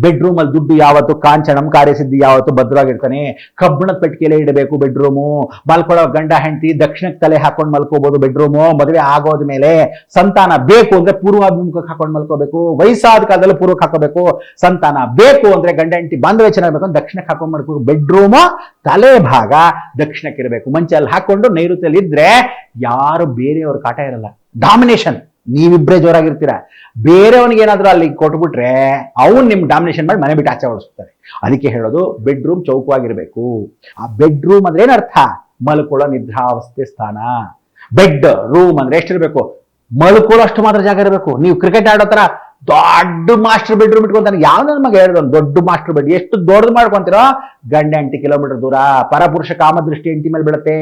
ಬೆಡ್ರೂಮ್ ಅಲ್ಲಿ ದುಡ್ಡು ಯಾವತ್ತು ಕಾಂಚನಂ ಕಾರ್ಯಸಿದ್ಧಿ ಯಾವತ್ತು ಭದ್ರವಾಗಿರ್ತಾನೆ. ಕಬ್ಬಣದ ಪೆಟ್ಟಿಗೆಲೆ ಇಡಬೇಕು ಬೆಡ್ರೂಮು ಮಲ್ಕೊಳ್ಳೋ ಗಂಡ, ಹೆಂಡತಿ ದಕ್ಷಿಣಕ್ಕೆ ತಲೆ ಹಾಕೊಂಡು ಮಲ್ಕೋಬಹುದು ಬೆಡ್ರೂಮು ಮದುವೆ ಆಗೋದ ಮೇಲೆ ಸಂತಾನ ಬೇಕು ಅಂದ್ರೆ ಪೂರ್ವಾಭಿಮುಖಕ್ಕೆ ಹಾಕೊಂಡು ಮಲ್ಕೋಬೇಕು. ವಯಸ್ಸಾದ ಕಾಲದಲ್ಲಿ ಪೂರ್ವಕ್ಕೆ ಹಾಕೋಬೇಕು. ಸಂತಾನ ಬೇಕು ಅಂದ್ರೆ ಗಂಡ, ಹೆಂಡತಿ ಬಾಂಧವ್ಯ ಚೆನ್ನಾಗಬೇಕು ಅಂದ್ರೆ ದಕ್ಷಿಣಕ್ಕೆ ಹಾಕೊಂಡು ಮಾಡ್ಬೇಕು ಬೆಡ್ರೂಮ್ ತಲೆ ಭಾಗ ದಕ್ಷಿಣಕ್ಕೆ ಇರಬೇಕು. ಮಂಚಲ್ಲಿ ಹಾಕೊಂಡು ನೈಋತ್ಯಲ್ಲಿ ಇದ್ರೆ ಯಾರು ಬೇರೆಯವ್ರ ಕಾಟ ಇರಲ್ಲ. ಡಾಮಿನೇಷನ್ ನೀವಿಬ್ರೇ ಜೋರಾಗಿರ್ತೀರಾ. ಬೇರೆಯವನಿಗೆ ಏನಾದರೂ ಅಲ್ಲಿ ಕೊಟ್ಬಿಟ್ರೆ ಅವನ್ ನಿಮ್ ಡಾಮಿನೇಷನ್ ಮಾಡಿ ಮನೆ ಬಿಟ್ಟು ಆಚೆ ಓಡಿಸ್ತಾರೆ ಅದಕ್ಕೆ ಹೇಳೋದು ಬೆಡ್ರೂಮ್ ಚೌಕವಾಗಿರ್ಬೇಕು. ಆ ಬೆಡ್ರೂಮ್ ಅಂದ್ರೆ ಏನರ್ಥ? ಮಲ್ಕೊಳ್ಳೋ ನಿದ್ರಾವಸ್ಥೆ ಸ್ಥಾನ. ಬೆಡ್ ರೂಮ್ ಅಂದ್ರೆ ಎಷ್ಟಿರಬೇಕು? ಮಲ್ಕೊಳ್ಳೋ ಅಷ್ಟು ಮಾತ್ರ ಜಾಗ ಇರಬೇಕು. ನೀವು ಕ್ರಿಕೆಟ್ ಆಡೋ ತರ ದೊಡ್ಡ ಮಾಸ್ಟರ್ ಬೆಡ್ರೂಮ್ ಇಟ್ಕೊಂತಾನೆ. ಯಾವ ನನ್ನ ಮಗ ಹೇಳಿದ ದೊಡ್ಡ ಮಾಸ್ಟರ್ ಬೆಡ್ ಎಷ್ಟು ದೊಡ್ಡದು ಮಾಡ್ಕೊಂತೀರೋ? ಗಂಡ ಎಂಟು ಕಿಲೋಮೀಟರ್ ದೂರ. ಪರಪುರುಷ, ಕಾಮದೃಷ್ಟಿ ಎಂಟಿ ಮೇಲೆ ಬೀಳುತ್ತೆ.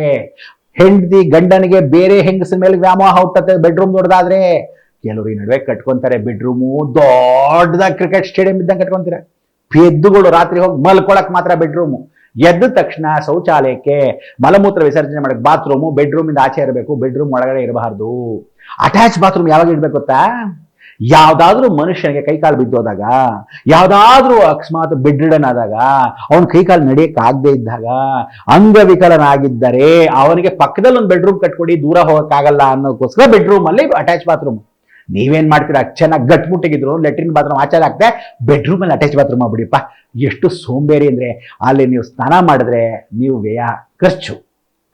ಹೆಂಡತಿ ಗಂಡನಿಗೆ ಬೇರೆ ಹೆಂಗಸಿನ ಮೇಲೆ ವ್ಯಾಮೋಹ ಹುಟ್ಟತ್ತೆ ಬೆಡ್ರೂಮ್ ದೊಡ್ಡದಾದ್ರೆ ಕೆಲವರು ಈ ನಡುವೆ ಕಟ್ಕೊಂತಾರೆ ಬೆಡ್ರೂಮು ದೊಡ್ಡದಾಗಿ ಕ್ರಿಕೆಟ್ ಸ್ಟೇಡಿಯಂ ಇದ್ದಂಗೆ ಕಟ್ಕೊಂತಾರೆ. ಎದ್ದುಗಳು ರಾತ್ರಿ ಹೋಗಿ ಮಲ್ಕೊಳಕ್ ಮಾತ್ರ ಬೆಡ್ರೂಮು ಎದ್ದ ತಕ್ಷಣ ಶೌಚಾಲಯಕ್ಕೆ ಮಲಮೂತ್ರ ವಿಸರ್ಜನೆ ಮಾಡಕ್ಕೆ ಬಾತ್ರೂಮು ಬೆಡ್ರೂಮ್ ಇಂದ ಆಚೆ ಇರಬೇಕು ಬೆಡ್ರೂಮ್ ಒಳಗಡೆ ಇರಬಾರ್ದು. ಅಟ್ಯಾಚ್ ಬಾತ್ರೂಮ್ ಯಾವಾಗ ಇಡ್ಬೇಕು ಗೊತ್ತಾ? ಯಾವ್ದಾದ್ರೂ ಮನುಷ್ಯನಿಗೆ ಕೈಕಾಲು ಬಿದ್ದೋದಾಗ, ಯಾವುದಾದ್ರೂ ಅಕಸ್ಮಾತ್ ಬೆಡ್ರಿಡನ್ ಆದಾಗ ಅವನ ಕೈಕಾಲು ನಡೆಯಕ್ ಆಗದೆ ಇದ್ದಾಗ, ಅಂಗವಿಕಲನಾಗಿದ್ದರೆ ಅವನಿಗೆ ಪಕ್ಕದಲ್ಲಿ ಒಂದು ಬೆಡ್ರೂಮ್ ಕಟ್ಕೊಡಿ, ದೂರ ಹೋಗೋಕ್ಕಾಗಲ್ಲ ಅನ್ನೋಕ್ಕೋಸ್ಕರ ಬೆಡ್ರೂಮ್ ಅಲ್ಲಿ ಅಟ್ಯಾಚ್ ಬಾತ್ರೂಮ್ ನೀವೇನ್ ಮಾಡ್ತೀರಾ? ಚೆನ್ನಾಗಿ ಗಟ್ಮುಟ್ಟಿಗಿದ್ರು ಲೆಟ್ರಿನ್ ಬಾತ್ರೂಮ್ ಆಚಾರ ಆಗ್ತದೆ ಬೆಡ್ರೂಮಲ್ಲಿ ಅಟ್ಯಾಚ್ ಬಾತ್ರೂಮ್ ಮಾಡ್ಬಿಡಿಪ್ಪ ಎಷ್ಟು ಸೋಂಬೇರಿ ಅಂದ್ರೆ, ಅಲ್ಲಿ ನೀವು ಸ್ನಾನ ಮಾಡಿದ್ರೆ ನೀವು ವ್ಯಯ ಖರ್ಚು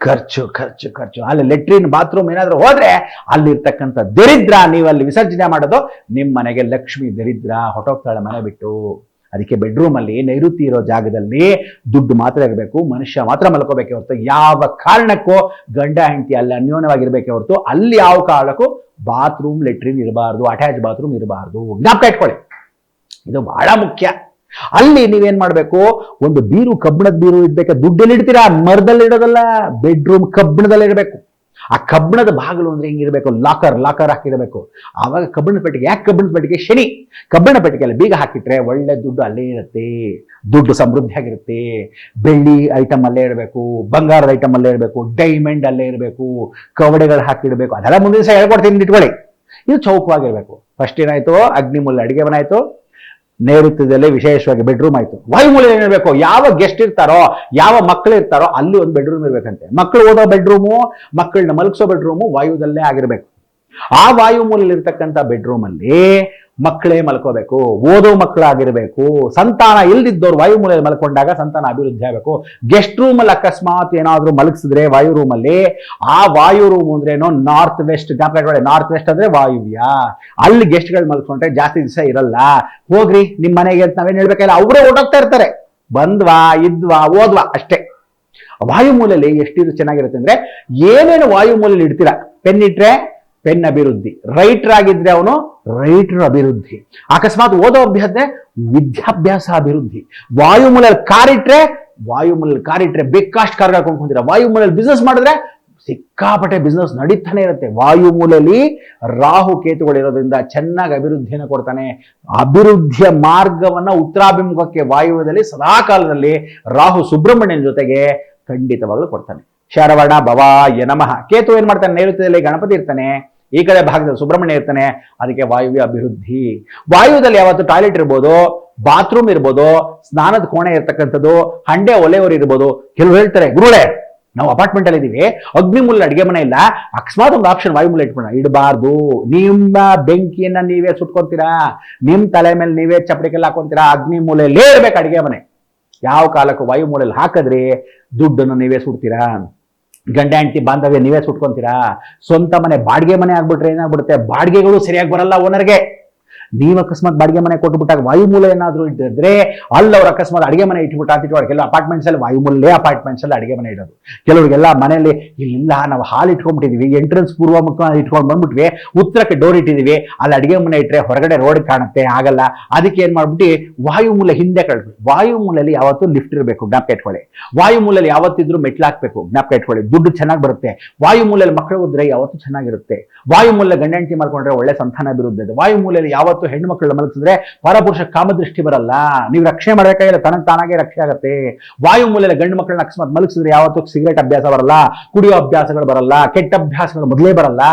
ಖರ್ಚು ಖರ್ಚು ಖರ್ಚು. ಅಲ್ಲಿ ಲೆಟ್ರಿನ್ ಬಾತ್ರೂಮ್ ಏನಾದರೂ ಹೋದರೆ ಅಲ್ಲಿರ್ತಕ್ಕಂಥ ದರಿದ್ರ ನೀವು ಅಲ್ಲಿ ವಿಸರ್ಜನೆ ಮಾಡೋದು ನಿಮ್ಮ ಮನೆಗೆ ಲಕ್ಷ್ಮಿ ದರಿದ್ರ ಹೊಟ್ಟೋಗ್ತಾಳೆ ಮನೆ ಬಿಟ್ಟು. ಅದಕ್ಕೆ ಬೆಡ್ರೂಮಲ್ಲಿ ನೈಋತಿ ಇರೋ ಜಾಗದಲ್ಲಿ ದುಡ್ಡು ಮಾತ್ರ ಇರಬೇಕು, ಮನುಷ್ಯ ಮಾತ್ರ ಮಲ್ಕೋಬೇಕೆ ಹೊರತು. ಯಾವ ಕಾರಣಕ್ಕೂ ಗಂಡ, ಹೆಂಡತಿ ಅಲ್ಲಿ ಅನ್ಯೋನ್ಯವಾಗಿರ್ಬೇಕೆ ಹೊರತು. ಅಲ್ಲಿ ಯಾವ ಕಾರಣಕ್ಕೂ ಬಾತ್ರೂಮ್, ಲೆಟ್ರಿನ್ ಇರಬಾರ್ದು, ಅಟ್ಯಾಚ್ ಬಾತ್ರೂಮ್ ಇರಬಾರ್ದು. ಜ್ಞಾಪಕ ಇಟ್ಕೊಳ್ಳಿ. ಇದು ಬಹಳ ಮುಖ್ಯ. ಅಲ್ಲಿ ನೀವೇನ್ ಮಾಡ್ಬೇಕು? ಒಂದು ಬೀರು ಕಬ್ಬಿಣದ ಬೀರು ಇಡ್ಬೇಕು? ದುಡ್ಡಲ್ಲಿ ಇಡ್ತೀರಾ? ಮರದಲ್ಲಿ ಇಡೋದಲ್ಲ. ಬೆಡ್ರೂಮ್ ಕಬ್ಬಿಣದಲ್ಲಿ ಇಡಬೇಕು. ಆ ಕಬ್ಬಿಣದ ಬಾಗಿಲು ಅಂದ್ರೆ ಹೆಂಗಿರ್ಬೇಕು ಲಾಕರ್ ಲಾಕರ್ ಹಾಕಿಡಬೇಕು ಆವಾಗ ಕಬ್ಬಿಣದ ಪೆಟ್ಟಿಗೆ, ಯಾಕೆ ಕಬ್ಬಿಣದ ಪೆಟ್ಟಿಗೆ? ಶನಿ. ಕಬ್ಬಿಣ ಪೆಟ್ಟಿಗೆಯಲ್ಲಿ ಬೀಗ ಹಾಕಿಟ್ರೆ ಒಳ್ಳೆ ದುಡ್ಡು ಅಲ್ಲೇ ಇರುತ್ತೆ. ದುಡ್ಡು ಸಮೃದ್ಧಿಯಾಗಿರುತ್ತೆ. ಬೆಳ್ಳಿ ಐಟಮ್ ಅಲ್ಲೇ ಇರಬೇಕು ಬಂಗಾರದ ಐಟಮ್ ಅಲ್ಲೇ ಇರಬೇಕು ಡೈಮಂಡ್ ಅಲ್ಲೇ ಇರಬೇಕು ಕವಡೆಗಳು ಹಾಕಿಡಬೇಕು ಅದೆಲ್ಲ ಮುಂದಿನ ದಿವಸ ಹೇಳ್ಕೊಡ್ತೀನಿ ಇಟ್ಕೊಳ್ಳಿ ಇದು ಚೌಕವಾಗಿರ್ಬೇಕು. ಫಸ್ಟ್ ಏನಾಯ್ತು? ಅಗ್ನಿಮೂಲ ಅಡಿಗೆ ಮನೆ ಆಯ್ತು. ನೈಋತ್ಯದಲ್ಲೇ ವಿಶೇಷವಾಗಿ ಬೆಡ್ರೂಮ್ ಆಯ್ತು. ವಾಯುಮೂಲ ಏನಿರಬೇಕು? ಯಾವ ಗೆಸ್ಟ್ ಇರ್ತಾರೋ, ಯಾವ ಮಕ್ಕಳು ಇರ್ತಾರೋ, ಅಲ್ಲಿ ಒಂದು ಬೆಡ್ರೂಮ್ ಇರಬೇಕಂತೆ. ಮಕ್ಕಳು ಓದೋ ಬೆಡ್ರೂಮು ಮಕ್ಕಳನ್ನ ಮಲಗಿಸೋ ಬೆಡ್ರೂಮು ವಾಯುದಲ್ಲೇ ಆಗಿರ್ಬೇಕು. ಆ ವಾಯುಮೂಲಲ್ಲಿ ಇರ್ತಕ್ಕಂಥ ಬೆಡ್ರೂಮ್ ಅಲ್ಲಿ ಮಕ್ಕಳೇ ಮಲ್ಕೋಬೇಕು, ಓದೋ ಮಕ್ಕಳಾಗಿರ್ಬೇಕು, ಸಂತಾನ ಇಲ್ದಿದ್ದವ್ರು ವಾಯುಮೂಲೆಯಲ್ಲಿ ಮಲ್ಕೊಂಡಾಗ ಸಂತಾನ ಅಭಿವೃದ್ಧಿ ಆಗಬೇಕು. ಗೆಸ್ಟ್ ರೂಮಲ್ಲಿ ಅಕಸ್ಮಾತ್ ಏನಾದರೂ ಮಲಗಿಸಿದ್ರೆ ವಾಯು ರೂಮಲ್ಲಿ ಆ ವಾಯು ರೂಮ್ ಅಂದ್ರೇನು ನಾರ್ತ್ ವೆಸ್ಟ್ ಜ್ಞಾಪಕ ನಾರ್ತ್ ವೆಸ್ಟ್ ಅಂದ್ರೆ ವಾಯುವ್ಯ. ಅಲ್ಲಿ ಗೆಸ್ಟ್ಗಳು ಮಲ್ಕೊಂಡ್ರೆ ಜಾಸ್ತಿ ದಿವಸ ಇರಲ್ಲ. ಹೋಗ್ರಿ ನಿಮ್ಮ ಮನೆಗೆ ಅಂತ ನಾವೇನು ಹೇಳ್ಬೇಕಲ್ಲ. ಅವರೇ ಓಡೋಗ್ತಾ ಇರ್ತಾರೆ. ಬಂದ್ವಾ, ಇದ್ವಾ, ಓದ್ವಾ ಅಷ್ಟೇ. ವಾಯುಮೂಲೆಯಲ್ಲಿ ಎಷ್ಟಿದ್ರು ಚೆನ್ನಾಗಿರುತ್ತೆ ಅಂದ್ರೆ ಏನೇನು ವಾಯುಮೂಲೆಯಲ್ಲಿ ಇಡ್ತೀರಾ? ಪೆನ್ ಇಟ್ರೆ ಪೆನ್ ಅಭಿವೃದ್ಧಿ. ರೈಟರ್ ಆಗಿದ್ರೆ ಅವನು ರೈಟರ್ ಅಭಿವೃದ್ಧಿ. ಅಕಸ್ಮಾತ್ ಓದೋ ಅಭ್ಯಾಸ ವಿದ್ಯಾಭ್ಯಾಸ ಅಭಿವೃದ್ಧಿ. ವಾಯುಮೂಲಲ್ಲಿ ಕಾರಿಟ್ರೆ ವಾಯುಮೂಲಲ್ಲಿ ಕಾರಿಟ್ರೆ ಬೇಕಾಷ್ಟು ಕಾರ್ಗಳು ಕೊಂಡ್ಕೊಂತೀರ. ವಾಯುಮೂಲೆಯಲ್ಲಿ ಬಿಸ್ನೆಸ್ ಮಾಡಿದ್ರೆ ಸಿಕ್ಕಾಪಟ್ಟೆ ಬಿಸ್ನೆಸ್ ನಡೀತಾನೆ ಇರುತ್ತೆ. ವಾಯುಮೂಲಲ್ಲಿ ರಾಹು ಕೇತುಗಳಿರೋದ್ರಿಂದ ಚೆನ್ನಾಗಿ ಅಭಿವೃದ್ಧಿಯನ್ನು ಕೊಡ್ತಾನೆ. ಅಭಿವೃದ್ಧಿಯ ಮಾರ್ಗವನ್ನ ಉತ್ತರಾಭಿಮುಖಕ್ಕೆ ವಾಯುವ್ಯದಲ್ಲಿ ಸದಾಕಾಲದಲ್ಲಿ ರಾಹು ಸುಬ್ರಹ್ಮಣ್ಯನ ಜೊತೆಗೆ ಖಂಡಿತವಾಗ್ಲೂ ಕೊಡ್ತಾನೆ. ಶರವಣ ಭವಾಯ ನಮಃ. ಕೇತು ಏನ್ ಮಾಡ್ತಾನೆ? ನೈಋತ್ಯದಲ್ಲಿ ಗಣಪತಿ ಇರ್ತಾನೆ. ಈ ಕಡೆ ಭಾಗದಲ್ಲಿ ಸುಬ್ರಹ್ಮಣ್ಯ ಇರ್ತಾನೆ. ಅದಕ್ಕೆ ವಾಯುವ್ಯ ಅಭಿವೃದ್ಧಿ. ವಾಯುದಲ್ಲಿ ಯಾವತ್ತು ಟಾಯ್ಲೆಟ್ ಇರ್ಬೋದು, ಬಾತ್ರೂಮ್ ಇರ್ಬೋದು, ಸ್ನಾನದ ಕೋಣೆ ಇರ್ತಕ್ಕಂಥದ್ದು, ಹಂಡೆ ಒಲೆಯವರು ಇರ್ಬೋದು. ಕೆಲವರು ಹೇಳ್ತಾರೆ ಗುರುಳೆ ನಾವು ಅಪಾರ್ಟ್ಮೆಂಟ್ ಅಲ್ಲಿ ಇದೀವಿ. ಅಗ್ನಿಮೂಲ ಅಡಿಗೆ ಮನೆ ಇಲ್ಲ. ಅಕಸ್ಮಾತ್ ಒಂದು ಆಪ್ಷನ್ ವಾಯು ಮೂಲ ಇಟ್ಬಿಡ ಇಡಬಾರ್ದು. ನಿಮ್ಮ ಬೆಂಕಿಯನ್ನ ನೀವೇ ಸುಟ್ಕೊಂತೀರಾ? ನಿಮ್ ತಲೆ ಮೇಲೆ ನೀವೇ ಚಪ್ಪಡಿಕೆಲ್ಲ ಹಾಕೊಂತೀರಾ? ಅಗ್ನಿಮೂಲೆಯಲ್ಲೇ ಇರ್ಬೇಕು ಅಡಿಗೆ ಮನೆ. ಯಾವ ಕಾಲಕ್ಕೂ ವಾಯು ಮೂಲೆಯಲ್ಲಿ ಹಾಕಿದ್ರೆ ದುಡ್ಡನ್ನು ನೀವೇ ಸುಡ್ತೀರಾ ಗಂಡ ಹೆಂಡತಿ ಬಾಂಧವ್ಯ ನೀವೇ ಸುಟ್ಕೊಂತೀರಾ? ಸ್ವಂತ ಮನೆ ಬಾಡಿಗೆ ಮನೆ ಆಗ್ಬಿಟ್ರೆ ಏನಾಗ್ಬಿಡುತ್ತೆ? ಬಾಡಿಗೆಗಳು ಸರಿಯಾಗಿ ಬರಲ್ಲ ಓನರ್ಗೆ ನೀವು ಅಕಸ್ಮಾತ್ ಬಾಡಿಗೆ ಮನೆ ಕೊಟ್ಬಿಟ್ಟಾಗ ವಾಯುಮೂಲ ಏನಾದರೂ ಇಟ್ಟಿದ್ರೆ ಅವ್ರ ಅಕಸ್ಮಾತ್ ಅಡಿಗೆ ಮನೆ ಇಟ್ಬಿಟ್ಟು ಆತಿಟ್ಟು ಕೆಲವು ಅಪಾರ್ಟ್ಮೆಂಟ್ಸ್ ಅಲ್ಲಿ ವಾಯುಮೂಲೇ ಅಪಾರ್ಟ್ಮೆಂಟ್ಸ್ ಅಲ್ಲಿ ಅಡಿಗೆ ಮನೆ ಇಡೋದು. ಕೆಲವರಿಗೆಲ್ಲ ಮನೆಯಲ್ಲಿ ಇಲ್ಲ ನಾವು ಹಾಲ್ ಇಟ್ಕೊಂಡ್ಬಿಟ್ಟಿದೀವಿ ಎಂಟ್ರೆನ್ಸ್ ಪೂರ್ವ ಮುಖ ಇಟ್ಕೊಂಡು ಬಂದ್ಬಿಟ್ವಿ, ಉತ್ತರಕ್ಕೆ ಡೋರ್ ಇಟ್ಟಿದೀವಿ, ಅಲ್ಲಿ ಅಡಿಗೆ ಮನೆ ಇಟ್ಟರೆ ಹೊರಗಡೆ ರೋಡ್ ಕಾಣುತ್ತೆ, ಆಗಲ್ಲ. ಅದಕ್ಕೆ ಏನ್ ಮಾಡ್ಬಿಟ್ಟು, ವಾಯುಮೂಲ ಹಿಂದೆ ಕಳ್ಬಿಟ್ಟು ವಾಯುಮೂಲಲ್ಲಿ ಯಾವತ್ತೂ ಲಿಫ್ಟ್ ಇರಬೇಕು, ಜ್ಞಾಪಕ ಇಟ್ಕೊಳ್ಳಿ. ವಾಯುಮೂಲಲ್ಲಿ ಯಾವತ್ತಿದ್ರು ಮೆಟ್ಲು ಹಾಕ್ಬೇಕು, ಜ್ಞಾಪಕ ಇಟ್ಕೊಳ್ಳಿ. ದುಡ್ಡು ಚೆನ್ನಾಗಿ ಬರುತ್ತೆ. ವಾಯುಮೂಲಲ್ಲಿ ಮಕ್ಕಳು ಹೋದ್ರೆ ಯಾವತ್ತೂ ಚೆನ್ನಾಗಿರುತ್ತೆ. ವಾಯುಮೂಲ ಗಂಡ ಹೆಂಡತಿ ಮಾಡ್ಕೊಂಡ್ರೆ ಒಳ್ಳೆ ಸಂತಾನ ಅಭಿವೃದ್ಧಿ ಇದೆ ವಾಯುಮೂಲೆಯಲ್ಲಿ ಯಾವತ್ತು ಹೆಣ್ಣು ಮಕ್ಕಳನ್ನ ಮಲಗಿಸಿದ್ರೆ ಪರಪುರುಷ ಕಾಮದೃಷ್ಟಿ ಬರಲ್ಲ. ನೀವು ರಕ್ಷಣೆ ಮಾಡಬೇಕಾಗಿಲ್ಲ ತನಗೆ ತಾನಾಗೆ ರಕ್ಷೆ ಆಗುತ್ತೆ. ವಾಯುಮೂಲೆಯಲ್ಲಿ ಗಂಡು ಮಕ್ಕಳನ್ನ ಅಕಸ್ಮಾತ್ ಮಲಗಿಸಿದ್ರೆ ಯಾವತ್ತೂ ಸಿಗರೇಟ್ ಅಭ್ಯಾಸ ಬರಲ್ಲ, ಕುಡಿಯೋ ಅಭ್ಯಾಸಗಳು ಬರಲ್ಲ, ಕೆಟ್ಟ ಅಭ್ಯಾಸಗಳು ಮೊದಲೇ ಬರಲ್ಲ.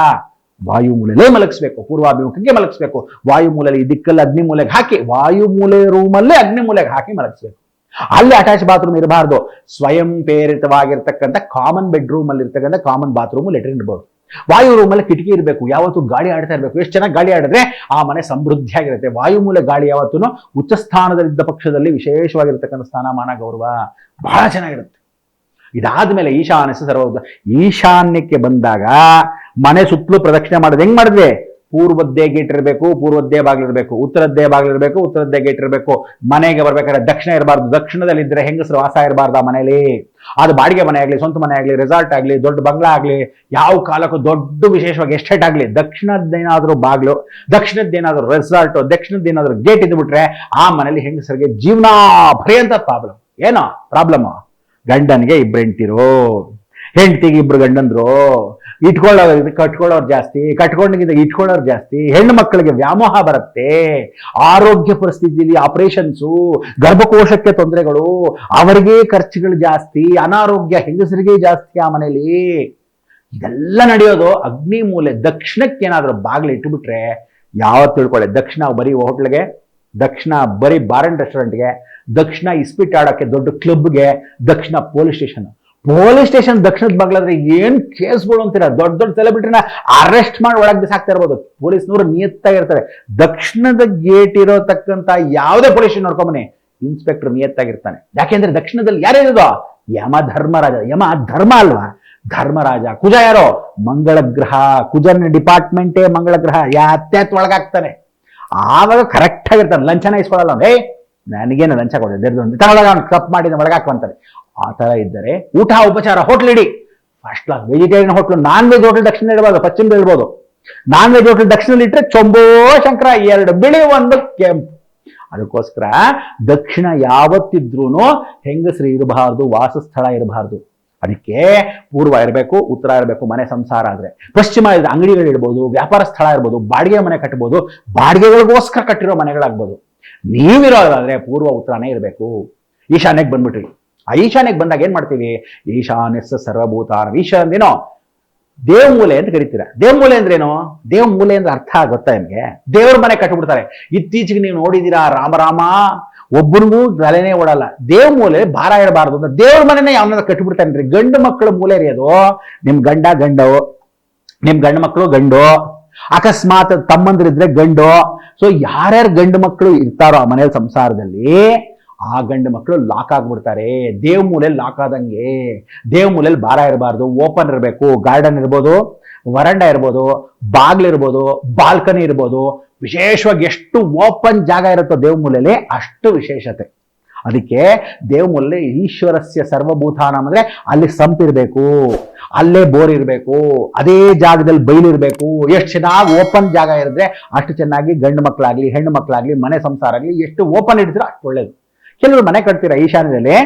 ವಾಯುಮೂಲೆಯಲ್ಲೇ ಮಲಗಿಸ್ಬೇಕು, ಪೂರ್ವಾಭಿಮುಖಕ್ಕೆ ಮಲಗಿಸ್ಬೇಕು. ವಾಯುಮೂಲೆಯಲ್ಲಿ ಈ ದಿಕ್ಕಲ್ಲಿ ಅಗ್ನಿಮೂಲೆಗೆ ಹಾಕಿ ವಾಯುಮೂಲೆ ರೂಮಲ್ಲೇ ಅಗ್ನಿ ಮೂಲೆಗೆ ಹಾಕಿ ಮಲಗಿಸ್ಬೇಕು. ಅಲ್ಲಿ ಅಟ್ಯಾಚ್ ಬಾತ್ರೂಮ್ ಇರಬಾರ್ದು. ಸ್ವಯಂ ಪ್ರೇರಿತವಾಗಿರ್ತಕ್ಕಂಥ ಕಾಮನ್ ಬೆಡ್ರೂಮ್ ಅಲ್ಲಿ ಇರ್ತಕ್ಕಂಥ ಕಾಮನ್ ಬಾತ್ರೂಮ್ ಲೆಟರ್ ಇರಬಹುದು ವಾಯು ರೂಮಲ್ಲಿ ಕಿಟಕಿ ಇರಬೇಕು, ಯಾವತ್ತು ಗಾಳಿ ಆಡ್ತಾ ಇರಬೇಕು. ಎಷ್ಟು ಚೆನ್ನಾಗಿ ಗಾಳಿ ಆಡಿದ್ರೆ ಆ ಮನೆ ಸಮೃದ್ಧಿಯಾಗಿರುತ್ತೆ. ವಾಯುಮೂಲ ಗಾಳಿ ಯಾವತ್ತೂ ಉಚ್ಚ ಸ್ಥಾನದಲ್ಲಿದ್ದ ಪಕ್ಷದಲ್ಲಿ ವಿಶೇಷವಾಗಿರ್ತಕ್ಕಂಥ ಸ್ಥಾನಮಾನ ಗೌರವ ಬಹಳ ಚೆನ್ನಾಗಿರುತ್ತೆ. ಇದಾದ ಮೇಲೆ ಈಶಾನ್ಯ ಸರ್ವ ಈಶಾನ್ಯಕ್ಕೆ ಬಂದಾಗ ಮನೆ ಸುತ್ತಲೂ ಪ್ರದಕ್ಷಿಣೆ ಮಾಡೋದು ಹೆಂಗ್ ಮಾಡಿದ್ವಿ? ಪೂರ್ವದ್ದೇ ಗೇಟ್ ಇರಬೇಕು, ಪೂರ್ವದ್ದೇ ಬಾಗಿಲಿರಬೇಕು ಉತ್ತರದ್ದೇ ಬಾಗಿಲಿರಬೇಕು ಉತ್ತರದ್ದೇ ಗೇಟ್ ಇರಬೇಕು. ಮನೆಗೆ ಬರ್ಬೇಕಾದ್ರೆ ದಕ್ಷಿಣ ಇರಬಾರ್ದು, ದಕ್ಷಿಣದಲ್ಲಿ ಇದ್ರೆ ಹೆಂಗಸರು ವಾಸ ಇರಬಾರ್ದು ಮನೆಯಲ್ಲಿ ಅದು ಬಾಡಿಗೆ ಮನೆ ಆಗಲಿ, ಸ್ವಂತ ಮನೆ ಆಗಲಿ ರೆಸಾರ್ಟ್ ಆಗಲಿ, ದೊಡ್ಡ ಬಂಗ್ಲಾ ಆಗಲಿ, ಯಾವ ಕಾಲಕ್ಕೂ ದೊಡ್ಡ ವಿಶೇಷವಾಗಿ ಎಸ್ಟೇಟ್ ಆಗಲಿ, ದಕ್ಷಿಣದ್ದೇನಾದರೂ ಬಾಗ್ಲು, ದಕ್ಷಿಣದ್ದೇನಾದರೂ ರೆಸಾರ್ಟು ದಕ್ಷಿಣದ್ದೇನಾದರೂ ಗೇಟ್ ಇದ್ಬಿಟ್ರೆ ಆ ಮನೇಲಿ ಹೆಂಗಸರಿಗೆ ಜೀವನ ಪರ್ಯಂತ ಪ್ರಾಬ್ಲಮ್ ಏನೋ ಪ್ರಾಬ್ಲಮ್ ಗಂಡನಿಗೆ ಇಬ್ಬರು ಹೆಂಡ್ತಿರು, ಹೆಂಡ್ತಿಗೆ ಇಬ್ರು ಗಂಡಂದ್ರು ಇಟ್ಕೊಳ್ಳೋರು ಕಟ್ಕೊಳ್ಳೋರು ಜಾಸ್ತಿ ಕಟ್ಕೊಂಡಿದ್ದ ಇಟ್ಕೊಳ್ಳೋರು ಜಾಸ್ತಿ ಹೆಣ್ಣು ಮಕ್ಕಳಿಗೆ ವ್ಯಾಮೋಹ ಬರುತ್ತೆ. ಆರೋಗ್ಯ ಪರಿಸ್ಥಿತಿಯಲ್ಲಿ ಆಪರೇಷನ್ಸು, ಗರ್ಭಕೋಶಕ್ಕೆ ತೊಂದರೆಗಳು, ಅವರಿಗೆ ಖರ್ಚುಗಳು ಜಾಸ್ತಿ, ಅನಾರೋಗ್ಯ ಹೆಂಗಸರಿಗೆ ಜಾಸ್ತಿ ಆ ಮನೇಲಿ. ಇದೆಲ್ಲ ನಡೆಯೋದು ಅಗ್ನಿ ಮೂಲೆ, ದಕ್ಷಿಣಕ್ಕೆ ಏನಾದರೂ ಬಾಗಿಲು ಇಟ್ಟುಬಿಟ್ರೆ ಯಾವತ್ತು ತಿಳ್ಕೊಳ್ಳಿ. ದಕ್ಷಿಣ ಬರೀ ಹೋಟ್ಲಿಗೆ, ದಕ್ಷಿಣ ಬರೀ ಬಾರ್ ಅಂಡ್ ರೆಸ್ಟೋರೆಂಟ್ಗೆ, ದಕ್ಷಿಣ ಇಸ್ಪಿಟ್ ಆಡೋಕ್ಕೆ ದೊಡ್ಡ ಕ್ಲಬ್ಗೆ, ದಕ್ಷಿಣ ಪೊಲೀಸ್ ಸ್ಟೇಷನ್. ಪೊಲೀಸ್ ಸ್ಟೇಷನ್ ದಕ್ಷಿಣದ ಬಾಗ್ಲಾದ್ರೆ ಏನ್ ಕೇಸ್ಗಳು ಅಂತೀರ? ದೊಡ್ಡ ದೊಡ್ಡ ಸೆಲೆಬ್ರಿಟಿನ ಅರೆಸ್ಟ್ ಮಾಡಿ ಒಳಗೆ ಬಿಸಾಕ್ತಾ ಇರ್ಬೋದು. ಪೊಲೀಸ್ನವರು ನಿಯತ್ತಾಗಿರ್ತಾರೆ ದಕ್ಷಿಣದ ಗೇಟ್ ಇರೋತಕ್ಕಂತ ಯಾವುದೇ ಪೊಲೀಸ್ ನೋಡ್ಕೊಂಬನಿ ಇನ್ಸ್ಪೆಕ್ಟರ್ ನಿಯತ್ತಾಗಿರ್ತಾನೆ. ಯಾಕೆಂದ್ರೆ ದಕ್ಷಿಣದಲ್ಲಿ ಯಾರಿರೋದು? ಯಮ ಧರ್ಮರಾಜ. ಯಮ ಧರ್ಮ ಅಲ್ವಾ? ಧರ್ಮರಾಜ. ಕುಜ ಯಾರೋ? ಮಂಗಳ ಗ್ರಹ. ಕುಜನ ಡಿಪಾರ್ಟ್ಮೆಂಟೇ ಮಂಗಳ ಗ್ರಹ. ಯಾತ್ಯಾತ್ ಒಳಗಾಗ್ತಾನೆ. ಆವಾಗ ಕರೆಕ್ಟ್ ಆಗಿರ್ತಾನೆ. ಲಂಚನ ಇಸ್ಕೊಳ್ಳಲ್ಲ ಏ, ನನಗೇನು ಲಂಚ ಕೊಡೋದು? ಅವ್ನು ಕಪ್ ಮಾಡಿದ ಒಳಗಾಕುವಂತಾರೆ ಆ ಥರ ಇದ್ದರೆ ಊಟ, ಉಪಚಾರ, ಹೋಟ್ಲ್ ಇಡಿ. First class vegetarian hotel non veg hotel ದಕ್ಷಿಣ ಇಡ್ಬೋದು ಪಶ್ಚಿಮ ಹೇಳ್ಬೋದು ನಾನ್ ವೆಜ್ ಹೋಟೆಲ್ ದಕ್ಷಿಣದಲ್ಲಿ ಇಟ್ಟರೆ ಚೊಂಬೋ ಶಂಕರ, ಎರಡು ಬಿಳಿ, ಒಂದು ಕೆಂಪು. ಅದಕ್ಕೋಸ್ಕರ ದಕ್ಷಿಣ ಯಾವತ್ತಿದ್ರೂ ಹೆಂಗಸ್ರಿ ಇರಬಾರ್ದು, ವಾಸಸ್ಥಳ ಇರಬಾರ್ದು. ಅದಕ್ಕೆ ಪೂರ್ವ ಇರಬೇಕು, ಉತ್ತರ ಇರಬೇಕು, ಮನೆ ಸಂಸಾರ ಆದರೆ. ಪಶ್ಚಿಮ ಇದ್ರೆ ಅಂಗಡಿಗಳು ಇಡ್ಬೋದು ವ್ಯಾಪಾರ ಸ್ಥಳ ಇರ್ಬೋದು ಬಾಡಿಗೆ ಮನೆ ಕಟ್ಬೋದು, ಬಾಡಿಗೆಗಳಿಗೋಸ್ಕರ ಕಟ್ಟಿರೋ ಮನೆಗಳಾಗ್ಬೋದು. ನೀವಿರೋದಾದ್ರೆ ಪೂರ್ವ ಉತ್ತರನೇ ಇರಬೇಕು. ಈಶಾನ್ಯಕ್ಕೆ ಬಂದ್ಬಿಟ್ರಿ. ಆ ಈಶಾನ್ಯಕ್ಕೆ ಬಂದಾಗ ಏನು ಮಾಡ್ತೀವಿ? ಈಶಾನ್ಯಸ್ಸ ಸರ್ವಭೂತ ಈಶ ಅಂದೇನೋ ದೇವ್ ಮೂಲೆ ಅಂತ ಕರಿತೀರ. ದೇವ್ ಮೂಲೆ ಅಂದ್ರೇನು ದೇವ್ ಮೂಲೆ ಅಂದ್ರೆ ಅರ್ಥ ಗೊತ್ತಾ ನಿಮ್ಗೆ? ದೇವ್ರ ಮನೆ ಕಟ್ಬಿಡ್ತಾರೆ. ಇತ್ತೀಚೆಗೆ ನೀವು ನೋಡಿದೀರಾ ರಾಮರಾಮ ಒಬ್ಬರಿಗೂ ತಲೆನೇ ಓಡಲ್ಲ. ದೇವ್ ಮೂಲೆ ಭಾರ ಇರಬಾರ್ದು ಅಂತ ದೇವ್ರ ಮನೆನೇ ಯಾವನ್ನ ಕಟ್ಬಿಡ್ತಾನೆ ಗಂಡು ಮಕ್ಕಳ ಮೂಲೆ ರೀ ಅದು. ನಿಮ್ ಗಂಡ ಗಂಡು. ನಿಮ್ ಗಂಡು ಮಕ್ಕಳು ಗಂಡು. ಅಕಸ್ಮಾತ್ ತಮ್ಮಂದ್ರಿದ್ರೆ ಗಂಡು. ಸೊ ಯಾರ್ಯಾರು ಗಂಡು ಮಕ್ಕಳು ಇರ್ತಾರೋ ಆ ಮನೆಯ ಸಂಸಾರದಲ್ಲಿ ಆ ಗಂಡು ಮಕ್ಕಳು ಲಾಕ್ ಆಗ್ಬಿಡ್ತಾರೆ. ದೇವ್ ಮೂಲೆಯಲ್ಲಿ ಲಾಕ್ ಆದಂಗೆ. ದೇವ್ ಮೂಲೆಯಲ್ಲಿ ಭಾರ ಇರಬಾರ್ದು ಓಪನ್ ಇರಬೇಕು ಗಾರ್ಡನ್ ಇರ್ಬೋದು, ವರಂಡ ಇರ್ಬೋದು ಬಾಗ್ಲಿರ್ಬೋದು ಬಾಲ್ಕನಿ ಇರ್ಬೋದು. ವಿಶೇಷವಾಗಿ ಎಷ್ಟು ಓಪನ್ ಜಾಗ ಇರುತ್ತೋ ದೇವ್ ಮೂಲೆಯಲ್ಲಿ ಅಷ್ಟು ವಿಶೇಷತೆ. ಅದಕ್ಕೆ ದೇವಮೂಲೆ ಈಶ್ವರಸ್ಯ ಸರ್ವಭೂತಾನ ಅಂದರೆ ಅಲ್ಲಿ ಸಂಪಿರಬೇಕು ಅಲ್ಲೇ ಬೋರ್ ಇರಬೇಕು, ಅದೇ ಜಾಗದಲ್ಲಿ ಬೈಲಿರಬೇಕು ಎಷ್ಟು ಚೆನ್ನಾಗಿ ಓಪನ್ ಜಾಗ ಇರಿದ್ರೆ ಅಷ್ಟು ಚೆನ್ನಾಗಿ ಗಂಡು ಮಕ್ಕಳಾಗಲಿ ಹೆಣ್ಣು ಮಕ್ಕಳಾಗಲಿ ಮನೆ ಸಂಸಾರ ಆಗಲಿ ಎಷ್ಟು ಓಪನ್ ಇಡ್ತೀರೋ ಅಷ್ಟು ಒಳ್ಳೇದು. ಕೆಲವರು ಮನೆ ಕಟ್ತೀರಾ ಈಶಾನ್ಯದಲ್ಲಿ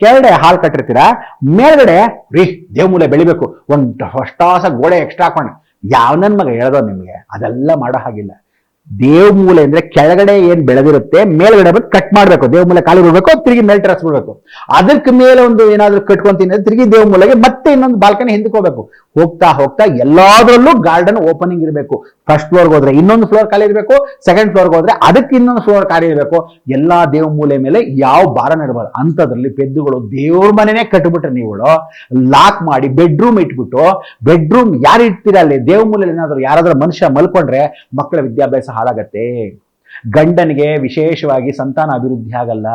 ಕೆಳಗಡೆ ಹಾಲು ಕಟ್ಟಿರ್ತೀರಾ? ಮೇಲ್ಗಡೆ, ರೀ, ದೇವಮೂಲೆ ಬೆಳಿಬೇಕು. ಒಂದು ಹೊಸ ಗೋಡೆ ಎಕ್ಸ್ಟ್ರಾ ಹಾಕೋಣ ಯಾವ ನನ್ ಮಗ ಹೇಳ್ದೋ ನಿಮ್ಗೆ? ಅದೆಲ್ಲ ಮಾಡೋ ಹಾಗಿಲ್ಲ. ದೇವ್ ಮೂಲೆ ಅಂದ್ರೆ ಕೆಳಗಡೆ ಏನ್ ಬೆಳೆದಿರುತ್ತೆ, ಮೇಲ್ಗಡೆ ಬಂದು ಕಟ್ ಮಾಡ್ಬೇಕು. ದೇವಮೂಲೆ ಮೂಲೆ ಖಾಲಿ ಬಿಡ್ಬೇಕು ತಿರುಗಿ ಮೇಲ್ ಟೆರಸ್ ಬಿಡ್ಬೇಕು. ಅದಕ್ಕೆ ಮೇಲೆ ಒಂದು ಏನಾದ್ರೂ ಕಟ್ಕೊಂತೀನಿ ತಿರುಗಿ ದೇವಮೂಲೆಗೆ ಮತ್ತೆ ಇನ್ನೊಂದು ಬಾಲ್ಕನಿ ಹಿಂದಕೋಬೇಕು ಹೋಗ್ತಾ ಹೋಗ್ತಾ ಎಲ್ಲಾದ್ರಲ್ಲೂ ಗಾರ್ಡನ್ ಓಪನಿಂಗ್ ಇರಬೇಕು. ಫಸ್ಟ್ ಫ್ಲೋರ್ಗೆ ಹೋದ್ರೆ ಇನ್ನೊಂದು ಫ್ಲೋರ್ ಖಾಲಿ ಇರಬೇಕು ಸೆಕೆಂಡ್ ಫ್ಲೋರ್ಗೆ ಹೋದ್ರೆ ಅದಕ್ಕೆ ಇನ್ನೊಂದು ಫ್ಲೋರ್ ಖಾಲಿ ಇರಬೇಕು. ಎಲ್ಲಾ ದೇವ್ ಮೂಲೆ ಮೇಲೆ ಯಾವ ಭಾರ ಇರಬಾರ್ದು ಅಂಥದ್ರಲ್ಲಿ ಪೆದ್ದುಗಳು ದೇವ್ರ ಮನೆನೇ ಕಟ್ಬಿಟ್ರೆ ನೀವುಗಳು ಲಾಕ್ ಮಾಡಿ ಬೆಡ್ರೂಮ್ ಇಟ್ಬಿಟ್ಟು ಬೆಡ್ರೂಮ್ ಯಾರು ಇಡ್ತೀರಾ ಅಲ್ಲಿ? ದೇವ್ ಮೂಲೆಯಲ್ಲಿ ಏನಾದ್ರು ಯಾರಾದ್ರೂ ಮನುಷ್ಯ ಮಲ್ಕೊಂಡ್ರೆ ಮಕ್ಕಳ ವಿದ್ಯಾಭ್ಯಾಸ ಹಾಳಾಗತ್ತೆ. ಗಂಡನಿಗೆ ವಿಶೇಷವಾಗಿ ಸಂತಾನ ಅಭಿವೃದ್ಧಿ ಆಗಲ್ಲ.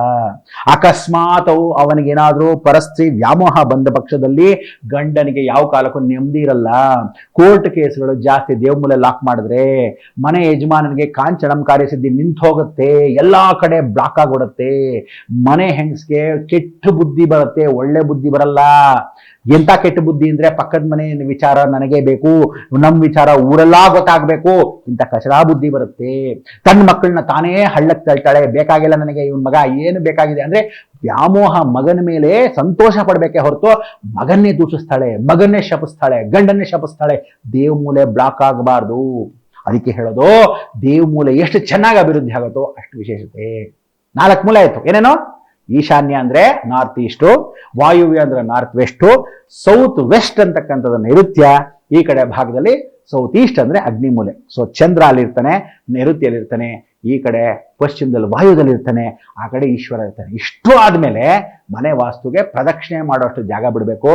ಅಕಸ್ಮಾತ್ ಅವು ಅವನಿಗೇನಾದ್ರೂ ಪರಸ್ತ್ರೀ ವ್ಯಾಮೋಹ ಬಂದ ಪಕ್ಷದಲ್ಲಿ ಗಂಡನಿಗೆ ಯಾವ ಕಾಲಕ್ಕೂ ನೆಮ್ಮದಿ ಇರಲ್ಲ. ಕೋರ್ಟ್ ಕೇಸ್ಗಳು ಜಾಸ್ತಿ ದೇವಮೂಲೆ ಲಾಕ್ ಮಾಡಿದ್ರೆ ಮನೆ ಯಜಮಾನನಿಗೆ ಕಾಂಚನಂ ಕಾರ್ಯಸಿದ್ಧಿ ನಿಂತು ಹೋಗುತ್ತೆ. ಎಲ್ಲಾ ಕಡೆ ಬ್ಲಾಕ್ ಆಗಿಬಿಡುತ್ತೆ ಮನೆ ಹೆಂಗಸ್ಗೆ ಕೆಟ್ಟ ಬುದ್ಧಿ ಬರುತ್ತೆ. ಒಳ್ಳೆ ಬುದ್ಧಿ ಬರಲ್ಲ. ಎಂತ ಕೆಟ್ಟ ಬುದ್ಧಿ ಅಂದ್ರೆ ಪಕ್ಕದ ಮನೆ ವಿಚಾರ ನನಗೆ ಬೇಕು ನಮ್ಮ ವಿಚಾರ ಊರೆಲ್ಲಾ ಗೊತ್ತಾಗಬೇಕು. ಇಂಥ ಕಚರಾ ಬುದ್ಧಿ ಬರುತ್ತೆ. ತನ್ನ ಮಕ್ಕಳನ್ನ ತಾನೇ ಹಳ್ಳಕ್ಕೆ ತಳ್ತಾಳೆ, ಬೇಕಾಗಿಲ್ಲ ನನಗೆ ಇವನ್ ಮಗ, ಏನು ಬೇಕಾಗಿದೆ ಅಂದ್ರೆ ವ್ಯಾಮೋಹ ಮಗನ ಮೇಲೆ ಸಂತೋಷ ಪಡ್ಬೇಕೆ ಹೊರತು ಮಗನ್ನೇ ದೂಷಿಸ್ತಾಳೆ, ಮಗನ್ನೇ ಶಪಿಸ್ತಾಳೆ, ಗಂಡನ್ನೇ ಶಪಿಸ್ತಾಳೆ, ದೇವ್ ಮೂಲೆ ಬ್ಲಾಕ್ ಆಗಬಾರ್ದು. ಅದಕ್ಕೆ ಹೇಳೋದು, ದೇವ್ ಮೂಲೆ ಎಷ್ಟು ಚೆನ್ನಾಗಿ ಅಭಿವೃದ್ಧಿ ಆಗುತ್ತೋ ಅಷ್ಟು ವಿಶೇಷತೆ. ನಾಲ್ಕು ಮೂಲೆ ಆಯ್ತು. ಏನೇನೋ? ಈಶಾನ್ಯ ಅಂದ್ರೆ ನಾರ್ತ್ ಈಸ್ಟು ವಾಯುವ್ಯ ಅಂದ್ರೆ ನಾರ್ತ್ ವೆಸ್ಟು ಸೌತ್ ವೆಸ್ಟ್ ಅಂತಕ್ಕಂಥದ್ದು ನೈಋತ್ಯ ಈ ಕಡೆ ಭಾಗದಲ್ಲಿ ಸೌತ್ ಈಸ್ಟ್ ಅಂದ್ರೆ ಅಗ್ನಿಮೂಲೆ. ಸೊ ಚಂದ್ರ ಅಲ್ಲಿರ್ತಾನೆ ನೈಋತ್ಯಲ್ಲಿರ್ತಾನೆ ಈ ಕಡೆ ಪಶ್ಚಿಮದಲ್ಲಿ ವಾಯುದಲ್ಲಿ ಇರ್ತಾನೆ, ಆ ಕಡೆ ಈಶ್ವರ ಇರ್ತಾನೆ. ಇಷ್ಟು ಆದ್ಮೇಲೆ ಮನೆ ವಾಸ್ತುಗೆ ಪ್ರದಕ್ಷಿಣೆ ಮಾಡೋಷ್ಟು ಜಾಗ ಬಿಡಬೇಕು.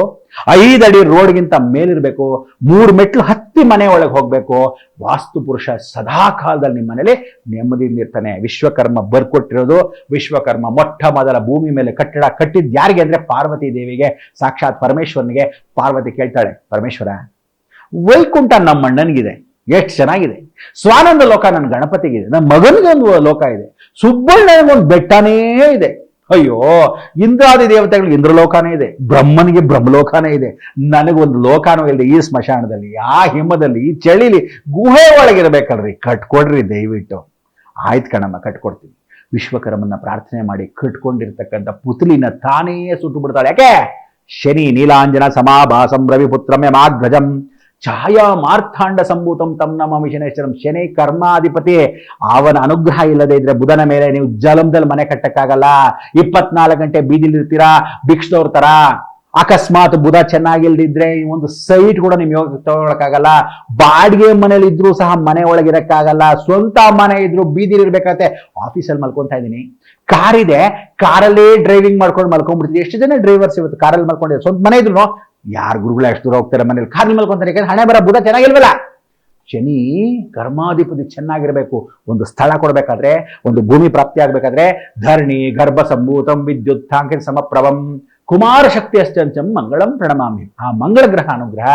ಐದಡಿ ರೋಡ್ಗಿಂತ ಮೇಲಿರ್ಬೇಕು. ಮೂರು ಮೆಟ್ಲು ಹತ್ತಿ ಮನೆ ಒಳಗೆ ಹೋಗ್ಬೇಕು, ವಾಸ್ತು ಪುರುಷ ಸದಾ ಕಾಲದಲ್ಲಿ ನಿಮ್ಮ ಮನೇಲಿ ನೆಮ್ಮದಿಯಿಂದ ಇರ್ತಾನೆ. ವಿಶ್ವಕರ್ಮ ಬರ್ಕೊಟ್ಟಿರೋದು, ವಿಶ್ವಕರ್ಮ ಮೊಟ್ಟ ಮೊದಲ ಭೂಮಿ ಮೇಲೆ ಕಟ್ಟಡ ಕಟ್ಟಿದ್ದು ಯಾರಿಗೆ ಅಂದರೆ ಪಾರ್ವತಿ ದೇವಿಗೆ, ಸಾಕ್ಷಾತ್ ಪರಮೇಶ್ವರನಿಗೆ ಪಾರ್ವತಿ ಕೇಳ್ತಾಳೆ, ಪರಮೇಶ್ವರ, ವೈಕುಂಠ ನಮ್ಮ ಅಣ್ಣನಿಗಿದೆ, ಎಷ್ಟು ಚೆನ್ನಾಗಿದೆ. ಸ್ವಾನಂದ ಲೋಕ ನನ್ನ ಗಣಪತಿಗಿದೆ, ನನ್ನ ಮಗನಿಗೆ ಒಂದು ಲೋಕ ಇದೆ, ಸುಬ್ಬಣ್ಣನಿಗೊಂದು ಬೆಟ್ಟನೇ ಇದೆ. ಅಯ್ಯೋ, ಇಂದ್ರಾದಿ ದೇವತೆಗಳಿಗೆ ಇಂದ್ರಲೋಕನೇ ಇದೆ, ಬ್ರಹ್ಮನಿಗೆ ಬ್ರಹ್ಮಲೋಕನೇ ಇದೆ. ನನಗೊಂದು ಲೋಕನೂ ಇದೆ ಈ ಸ್ಮಶಾನದಲ್ಲಿ, ಆ ಹಿಮದಲ್ಲಿ, ಈ ಚಳಿಲಿ ಗುಹೆ ಒಳಗಿರ್ಬೇಕಲ್ರಿ ಕಟ್ಕೊಡ್ರಿ ದಯವಿಟ್ಟು. ಆಯ್ತು ಕಣಮ್ಮ, ಕಟ್ಕೊಡ್ತೀನಿ. ವಿಶ್ವಕರ್ಮನ್ನ ಪ್ರಾರ್ಥನೆ ಮಾಡಿ ಕಟ್ಕೊಂಡಿರ್ತಕ್ಕಂಥ ಪುತ್ಲಿನ ತಾನೇ ಸುಟ್ಟು ಬಿಡ್ತಾಳೆ. ಯಾಕೆ? ಶನಿ, ನೀಲಾಂಜನ, ಸಮಾಭಾಸಂ ರವಿಪುತ್ರಮ್ಯ ಯಮಾಗ್ರಜಂ ಛಾಯಾ ಮಾರ್ಥಾಂಡ ಸಂಭೂತಂ ತಮ್ ನಮ್ಮ ಮಿಷನೇಶ್ವರಂ ಶನಿ ಕರ್ಮಾಧಿಪತಿ. ಅವನ ಅನುಗ್ರಹ ಇಲ್ಲದೆ ಇದ್ರೆ ಬುಧನ ಮೇಲೆ ನೀವು ಜಲಂದಲ್ಲಿ ಮನೆ ಕಟ್ಟಕ್ಕಾಗಲ್ಲ. ಇಪ್ಪತ್ನಾಲ್ಕು ಗಂಟೆ ಬೀದಿಲಿರ್ತೀರಾ, ಭಿಕ್ಷದವ್ರ ತರ. ಅಕಸ್ಮಾತ್ ಬುಧ ಚೆನ್ನಾಗಿಲ್ದಿದ್ರೆ ಒಂದು ಸೈಟ್ ಕೂಡ ನಿಮ್ಗೆ ತಗೊಳಕ್ಕಾಗಲ್ಲ. ಬಾಡಿಗೆ ಮನೇಲಿ ಇದ್ರೂ ಸಹ ಮನೆ ಒಳಗಿರಕ್ಕಾಗಲ್ಲ ಸ್ವಂತ ಮನೆ ಇದ್ರು ಬೀದಿಲಿ ಇರ್ಬೇಕಾಗತ್ತೆ ಆಫೀಸಲ್ಲಿ ಮಲ್ಕೊಂತಾ ಇದ್ದೀನಿ. ಕಾರ್ ಇದೆ ಕಾರಲ್ಲೇ ಡ್ರೈವಿಂಗ್ ಮಾಡ್ಕೊಂಡು ಮಲ್ಕೊಂಡ್ಬಿಡ್ತೀನಿ ಎಷ್ಟು ಜನ ಡ್ರೈವರ್ಸ್ ಇವತ್ತು ಕಾರಲ್ಲಿ ಮಲ್ಕೊಂಡಿದ್ದಾರೆ? ಸ್ವಂತ ಮನೆ ಇದ್ರು ಯಾರು ಗುರುಗಳು ಎಷ್ಟು ದೂರ ಹೋಗ್ತಾರೆ ಮನೇಲಿ? ಖಾಲಿ ಮಲ್ಕೊಂತಾರೆ ಯಾಕಂದ್ರೆ ಹಣೆ ಬರ ಬುಧ ಚೆನ್ನಾಗಿಲ್ವಲ್ಲ? ಶನಿ ಕರ್ಮಾಧಿಪತಿ ಚೆನ್ನಾಗಿರ್ಬೇಕು. ಒಂದು ಸ್ಥಳ ಕೊಡಬೇಕಾದ್ರೆ, ಒಂದು ಭೂಮಿ ಪ್ರಾಪ್ತಿ ಆಗ್ಬೇಕಾದ್ರೆ, ಧರಣಿ ಗರ್ಭ ಸಂಭೂತಂ ವಿದ್ಯುತ್ ತಾಂಕಿತ ಸಮಪ್ರಭಂ, ಕುಮಾರ ಶಕ್ತಿ ಅಷ್ಟಂಚಂ ಮಂಗಳಂ ಪ್ರಣಮಾಮಿ. ಆ ಮಂಗಳ ಗ್ರಹ ಅನುಗ್ರಹ,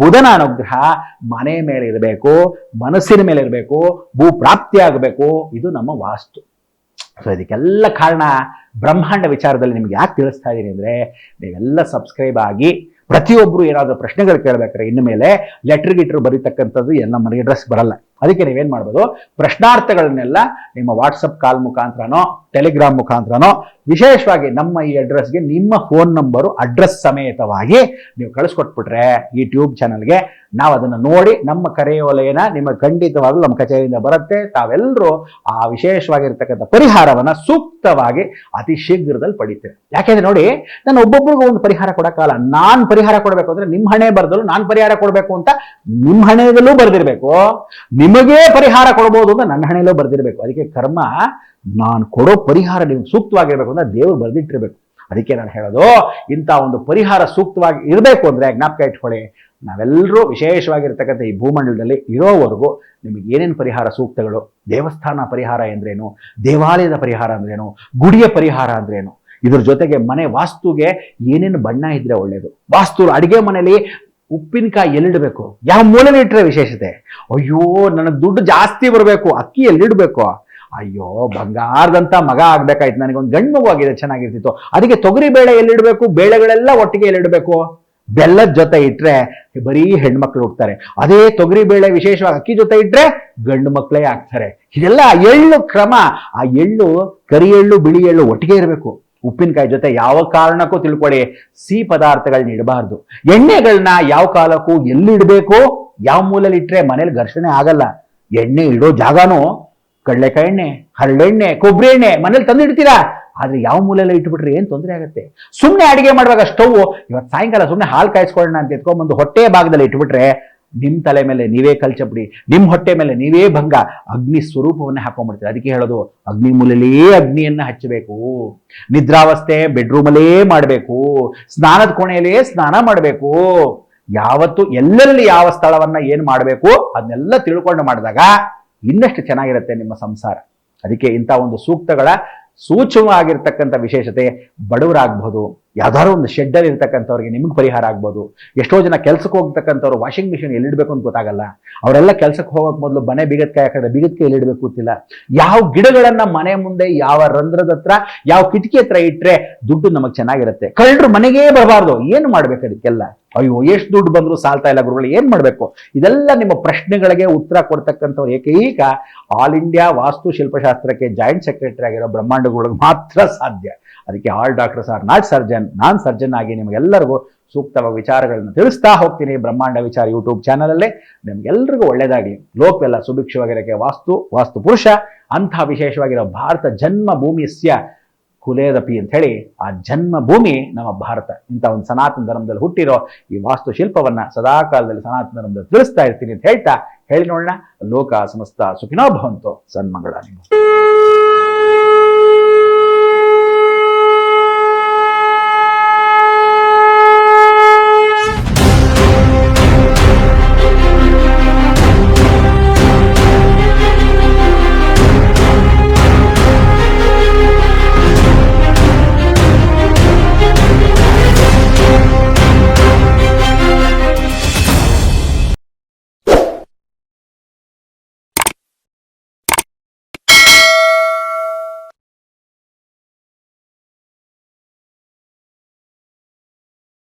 ಬುಧನ ಅನುಗ್ರಹ ಮನೆ ಮೇಲೆ ಇರಬೇಕು, ಮನಸ್ಸಿನ ಮೇಲೆ ಇರಬೇಕು, ಭೂ ಪ್ರಾಪ್ತಿ ಆಗಬೇಕು. ಇದು ನಮ್ಮ ವಾಸ್ತು. ಸೊ ಇದಕ್ಕೆಲ್ಲ ಕಾರಣ ಬ್ರಹ್ಮಾಂಡ ವಿಚಾರದಲ್ಲಿ ನಿಮ್ಗೆ ಯಾಕೆ ತಿಳಿಸ್ತಾ ಇದ್ದೀನಿ ಅಂದರೆ, ನೀವೆಲ್ಲ ಸಬ್ಸ್ಕ್ರೈಬ್ ಆಗಿ ಪ್ರತಿಯೊಬ್ಬರು ಏನಾದರೂ ಪ್ರಶ್ನೆಗಳು ಕೇಳಬೇಕಾದ್ರೆ ಇನ್ನು ಮೇಲೆ ಲೆಟ್ರ್ ಗಿಟ್ರ್ ಬರೀತಕ್ಕಂಥದ್ದು ಎಲ್ಲ ಮನೆಗೆ ಅಡ್ರೆಸ್ ಬರಲ್ಲ. ಅದಕ್ಕೆ ನೀವೇನು ಮಾಡ್ಬೋದು? ಪ್ರಶ್ನಾರ್ಥಗಳನ್ನೆಲ್ಲ ನಿಮ್ಮ ವಾಟ್ಸಪ್ ಕಾಲ್ ಮುಖಾಂತರನೋ ಟೆಲಿಗ್ರಾಮ್ ಮುಖಾಂತರನೋ, ವಿಶೇಷವಾಗಿ ನಮ್ಮ ಈ ಅಡ್ರೆಸ್ಗೆ ನಿಮ್ಮ ಫೋನ್ ನಂಬರು ಅಡ್ರೆಸ್ ಸಮೇತವಾಗಿ ನೀವು ಕಳಿಸ್ಕೊಟ್ಬಿಟ್ರೆ ಯೂಟ್ಯೂಬ್ ಟ್ಯೂಬ್ ಚಾನಲ್ಗೆ ನಾವು ಅದನ್ನು ನೋಡಿ ನಮ್ಮ ಕರೆಯೋಲೆಯನ್ನ ನಿಮಗೆ ಖಂಡಿತವಾಗ್ಲೂ ನಮ್ಮ ಕಚೇರಿಯಿಂದ ಬರುತ್ತೆ. ತಾವೆಲ್ಲರೂ ಆ ವಿಶೇಷವಾಗಿರ್ತಕ್ಕಂಥ ಪರಿಹಾರವನ್ನ ಸೂಕ್ತವಾಗಿ ಅತಿ ಶೀಘ್ರದಲ್ಲಿ ಪಡಿತೇವೆ ಯಾಕೆಂದ್ರೆ ನೋಡಿ ನಾನು ಒಬ್ಬೊಬ್ಬರಿಗೂ ಒಂದು ಪರಿಹಾರ ಕೊಡೋಕ್ಕಾಗಲ್ಲ ನಾನು ಪರಿಹಾರ ಕೊಡಬೇಕು ಅಂದ್ರೆ ನಿಮ್ಮ ಹಣೆ ಬರ್ದಲು ನಾನು ಪರಿಹಾರ ಕೊಡಬೇಕು ಅಂತ ನಿಮ್ಮ ಹಣೆಯಲ್ಲೂ ಬರ್ದಿರ್ಬೇಕು. ನಿಮಗೇ ಪರಿಹಾರ ಕೊಡ್ಬೋದು ಅಂತ ನನ್ನ ಹಣೆಯಲ್ಲೂ ಬರೆದಿರಬೇಕು. ಅದಕ್ಕೆ ಕರ್ಮ, ನಾನು ಕೊಡೋ ಪರಿಹಾರ ನೀವು ಸೂಕ್ತವಾಗಿರ್ಬೇಕು ಅಂತ ದೇವರು ಬರ್ದಿಟ್ಟಿರ್ಬೇಕು. ಅದಕ್ಕೆ ನಾನು ಹೇಳೋದು, ಇಂಥ ಒಂದು ಪರಿಹಾರ ಸೂಕ್ತವಾಗಿ ಇರಬೇಕು ಅಂದ್ರೆ ಜ್ಞಾಪಕ ಇಟ್ಕೊಳ್ಳಿ ನಾವೆಲ್ಲರೂ ವಿಶೇಷವಾಗಿರ್ತಕ್ಕಂಥ ಈ ಭೂಮಂಡಲದಲ್ಲಿ ಇರೋವರೆಗೂ ನಿಮಗೆ ಏನೇನು ಪರಿಹಾರ ಸೂಕ್ತಗಳು? ದೇವಸ್ಥಾನ ಪರಿಹಾರ ಎಂದ್ರೇನು? ದೇವಾಲಯದ ಪರಿಹಾರ ಅಂದ್ರೇನು? ಗುಡಿಯ ಪರಿಹಾರ ಅಂದ್ರೇನು? ಇದ್ರ ಜೊತೆಗೆ ಮನೆ ವಾಸ್ತುಗೆ ಏನೇನು ಬಣ್ಣ ಇದ್ರೆ ಒಳ್ಳೆಯದು ವಾಸ್ತು ಅಡುಗೆ ಮನೆಯಲ್ಲಿ ಉಪ್ಪಿನಕಾಯಿ ಎಲ್ಲಿಡಬೇಕು? ಯಾವ ಮೂಲೆಯಲ್ಲಿ ಇಟ್ಟರೆ ವಿಶೇಷತೆ? ಅಯ್ಯೋ, ನನಗೆ ದುಡ್ಡು ಜಾಸ್ತಿ ಬರಬೇಕು, ಅಕ್ಕಿ ಎಲ್ಲಿಡಬೇಕು? ಅಯ್ಯೋ, ಬಂಗಾರದಂತ ಮಗ ಆಗ್ಬೇಕಾಯ್ತು ನನಗೆ ಒಂದು ಗಂಡು ಮಗು ಆಗಿದೆ, ಚೆನ್ನಾಗಿರ್ತಿತ್ತು. ಅದಕ್ಕೆ ತೊಗರಿ ಬೇಳೆ ಎಲ್ಲಿಡಬೇಕು? ಬೇಳೆಗಳೆಲ್ಲ ಒಟ್ಟಿಗೆ ಎಲ್ಲಿಡಬೇಕು? ಬೆಲ್ಲದ ಜೊತೆ ಇಟ್ರೆ ಬರೀ ಹೆಣ್ಮಕ್ಳು ಹೋಗ್ತಾರೆ ಅದೇ ತೊಗರಿ ಬೇಳೆ ವಿಶೇಷವಾಗಿ ಅಕ್ಕಿ ಜೊತೆ ಇಟ್ರೆ ಗಂಡು ಮಕ್ಕಳೇ ಆಗ್ತಾರೆ. ಇದೆಲ್ಲ ಎಳ್ಳು ಕ್ರಮ. ಆ ಎಳ್ಳು, ಕರಿ ಎಳ್ಳು, ಬಿಳಿ ಎಳ್ಳು ಒಟ್ಟಿಗೆ ಇರಬೇಕು. ಉಪ್ಪಿನಕಾಯಿ ಜೊತೆ ಯಾವ ಕಾರಣಕ್ಕೂ ತಿಳ್ಕೊಳ್ಳಿ ಸಿಹಿ ಪದಾರ್ಥಗಳನ್ನ ಇಡಬಾರ್ದು ಎಣ್ಣೆಗಳನ್ನ ಯಾವ ಕಾಲಕ್ಕೂ ಎಲ್ಲಿ ಇಡಬೇಕು? ಯಾವ ಮೂಲಲ್ಲಿ ಇಟ್ರೆ ಮನೇಲಿ ಘರ್ಷಣೆ ಆಗಲ್ಲ. ಎಣ್ಣೆ ಇಡೋ ಜಾಗನೂ ಕಡಲೆಕಾಯಿ ಎಣ್ಣೆ ಹರಳೆಣ್ಣೆ ಕೊಬ್ಬರಿ ಎಣ್ಣೆ ಮನೇಲಿ ತಂದು ಇಡ್ತೀರಾ ಆದ್ರೆ ಯಾವ ಮೂಲೆಲ್ಲ ಇಟ್ಬಿಟ್ರೆ ಏನ್ ತೊಂದರೆ ಆಗುತ್ತೆ? ಸುಮ್ಮನೆ ಅಡಿಗೆ ಮಾಡುವಾಗ ಸ್ಟವ್ ಇವತ್ತು ಸಾಯಂಕಾಲ ಸುಮ್ಮನೆ ಹಾಲು ಕಾಯಿಸ್ಕೊಳ್ಳೋಣ ಅಂತ ಎತ್ಕೊಂಡ್ಬಂದು ಹೊಟ್ಟೆ ಭಾಗದಲ್ಲಿ ಇಟ್ಬಿಟ್ರೆ ನಿಮ್ ತಲೆ ಮೇಲೆ ನೀವೇ ಕಲ್ಚಬಿಡಿ, ನಿಮ್ ಹೊಟ್ಟೆ ಮೇಲೆ ನೀವೇ ಭಂಗ. ಅಗ್ನಿ ಸ್ವರೂಪವನ್ನು ಹಾಕೊಂಡ್ಬಿಡ್ತೀರಿ. ಅದಕ್ಕೆ ಹೇಳೋದು, ಅಗ್ನಿ ಮೂಲೆಯಲ್ಲೇ ಅಗ್ನಿಯನ್ನ ಹಚ್ಚಬೇಕು. ನಿದ್ರಾವಸ್ಥೆ ಬೆಡ್ರೂಮಲ್ಲೇ ಮಾಡಬೇಕು. ಸ್ನಾನದ ಕೋಣೆಯಲ್ಲೇ ಸ್ನಾನ ಮಾಡಬೇಕು. ಯಾವತ್ತು, ಎಲ್ಲೆಲ್ಲಿ ಯಾವ ಸ್ಥಳವನ್ನ ಏನ್ ಮಾಡಬೇಕು ಅದನ್ನೆಲ್ಲ ತಿಳ್ಕೊಂಡು ಮಾಡಿದಾಗ ಇನ್ನಷ್ಟು ಚೆನ್ನಾಗಿರುತ್ತೆ ನಿಮ್ಮ ಸಂಸಾರ. ಅದಕ್ಕೆ ಇಂಥ ಒಂದು ಸೂಕ್ತಗಳ ಸೂಕ್ಷ್ಮವಾಗಿರ್ತಕ್ಕಂಥ ವಿಶೇಷತೆ ಬಡವರಾಗ್ಬೋದು, ಯಾವ್ದಾದ್ರು ಒಂದು ಶೆಡ್ಡಲ್ಲಿ ಇರ್ತಕ್ಕಂಥವ್ರಿಗೆ ನಿಮ್ಗೆ ಪರಿಹಾರ ಆಗ್ಬೋದು. ಎಷ್ಟೋ ಜನ ಕೆಲಸಕ್ಕೆ ಹೋಗ್ತಕ್ಕಂಥವ್ರು ವಾಷಿಂಗ್ ಮಿಷಿನ್ ಎಲ್ಲಿಡಬೇಕು ಅಂತ ಗೊತ್ತಾಗಲ್ಲ. ಅವರೆಲ್ಲ ಕೆಲಸಕ್ಕೆ ಹೋಗೋಕೆ ಮೊದಲು ಮನೆ ಬೀಗತ್ಕಾಯಿ ಹಾಕಿದ್ರೆ ಬಿಗತ್ಕೆ ಎಲ್ಲಿಡಬೇಕು ಗೊತ್ತಿಲ್ಲ. ಯಾವ ಗಿಡಗಳನ್ನ ಮನೆ ಮುಂದೆ, ಯಾವ ರಂಧ್ರದ ಹತ್ರ, ಯಾವ ಕಿಟಕಿ ಹತ್ರ ಇಟ್ಟರೆ ದುಡ್ಡು ನಮಗೆ ಚೆನ್ನಾಗಿರುತ್ತೆ. ಕಳ್ಳರು ಮನೆಗೇ ಬರಬಾರ್ದು. ಏನು ಮಾಡ್ಬೇಕು ಅದಕ್ಕೆಲ್ಲ? ಅಯ್ಯೋ, ಎಷ್ಟು ದುಡ್ಡು ಬಂದ್ರು ಸಾಲ್ತಾ ಇಲ್ಲ ಗುರುಗಳು, ಏನು ಮಾಡಬೇಕು? ಇದೆಲ್ಲ ನಿಮ್ಮ ಪ್ರಶ್ನೆಗಳಿಗೆ ಉತ್ತರ ಕೊಡ್ತಕ್ಕಂಥವ್ರು ಏಕೈಕ ಆಲ್ ಇಂಡಿಯಾ ವಾಸ್ತು ಶಿಲ್ಪಶಾಸ್ತ್ರಕ್ಕೆ ಜಾಯಿಂಟ್ ಸೆಕ್ರೆಟರಿ ಆಗಿರೋ ಬ್ರಹ್ಮಾಂಡಗಳಿಗೆ ಮಾತ್ರ ಸಾಧ್ಯ. ಅದಕ್ಕೆ all doctors are not surgeon non surgeon ಆಗಿ ನಿಮಗೆಲ್ಲರಿಗೂ ಸೂಕ್ತವಾದ ವಿಚಾರಗಳನ್ನು ತಿಳಿಸ್ತಾ ಹೋಗ್ತೀನಿ. ಬ್ರಹ್ಮಾಂಡ ವಿಚಾರ ಯೂಟ್ಯೂಬ್ ಚಾನಲಲ್ಲೇ ನಿಮ್ಗೆಲ್ರಿಗೂ ಒಳ್ಳೆಯದಾಗಲಿ ಲೋಕವೆಲ್ಲ ಸುಭಿಕ್ಷವಾಗಿರೋಕ್ಕೆ ವಾಸ್ತು ವಾಸ್ತು ಪುರುಷ. ಅಂಥ ವಿಶೇಷವಾಗಿರೋ ಭಾರತ ಜನ್ಮ ಭೂಮಿಸ್ಯ ಕುಲೇದಪಿ ಅಂತ ಹೇಳಿ ಆ ಜನ್ಮ ಭೂಮಿ ನಮ್ಮ ಭಾರತ. ಇಂಥ ಒಂದು ಸನಾತನ ಧರ್ಮದಲ್ಲಿ ಹುಟ್ಟಿರೋ ಈ ವಾಸ್ತುಶಿಲ್ಪವನ್ನ ಸದಾಕಾಲದಲ್ಲಿ ಸದಾ ಕಾಲದಲ್ಲಿ ಸನಾತನ ಧರ್ಮದಲ್ಲಿ ತಿಳಿಸ್ತಾ ಇರ್ತೀನಿ ಅಂತ ಹೇಳ್ತಾ, ಹೇಳಿ ನೋಡೋಣ. ಲೋಕ ಸಮಸ್ತ ಸುಖಿನೋ ಭವಂತೋ. ಸನ್ಮಂಗಳ ನಿಮ್ಗೆ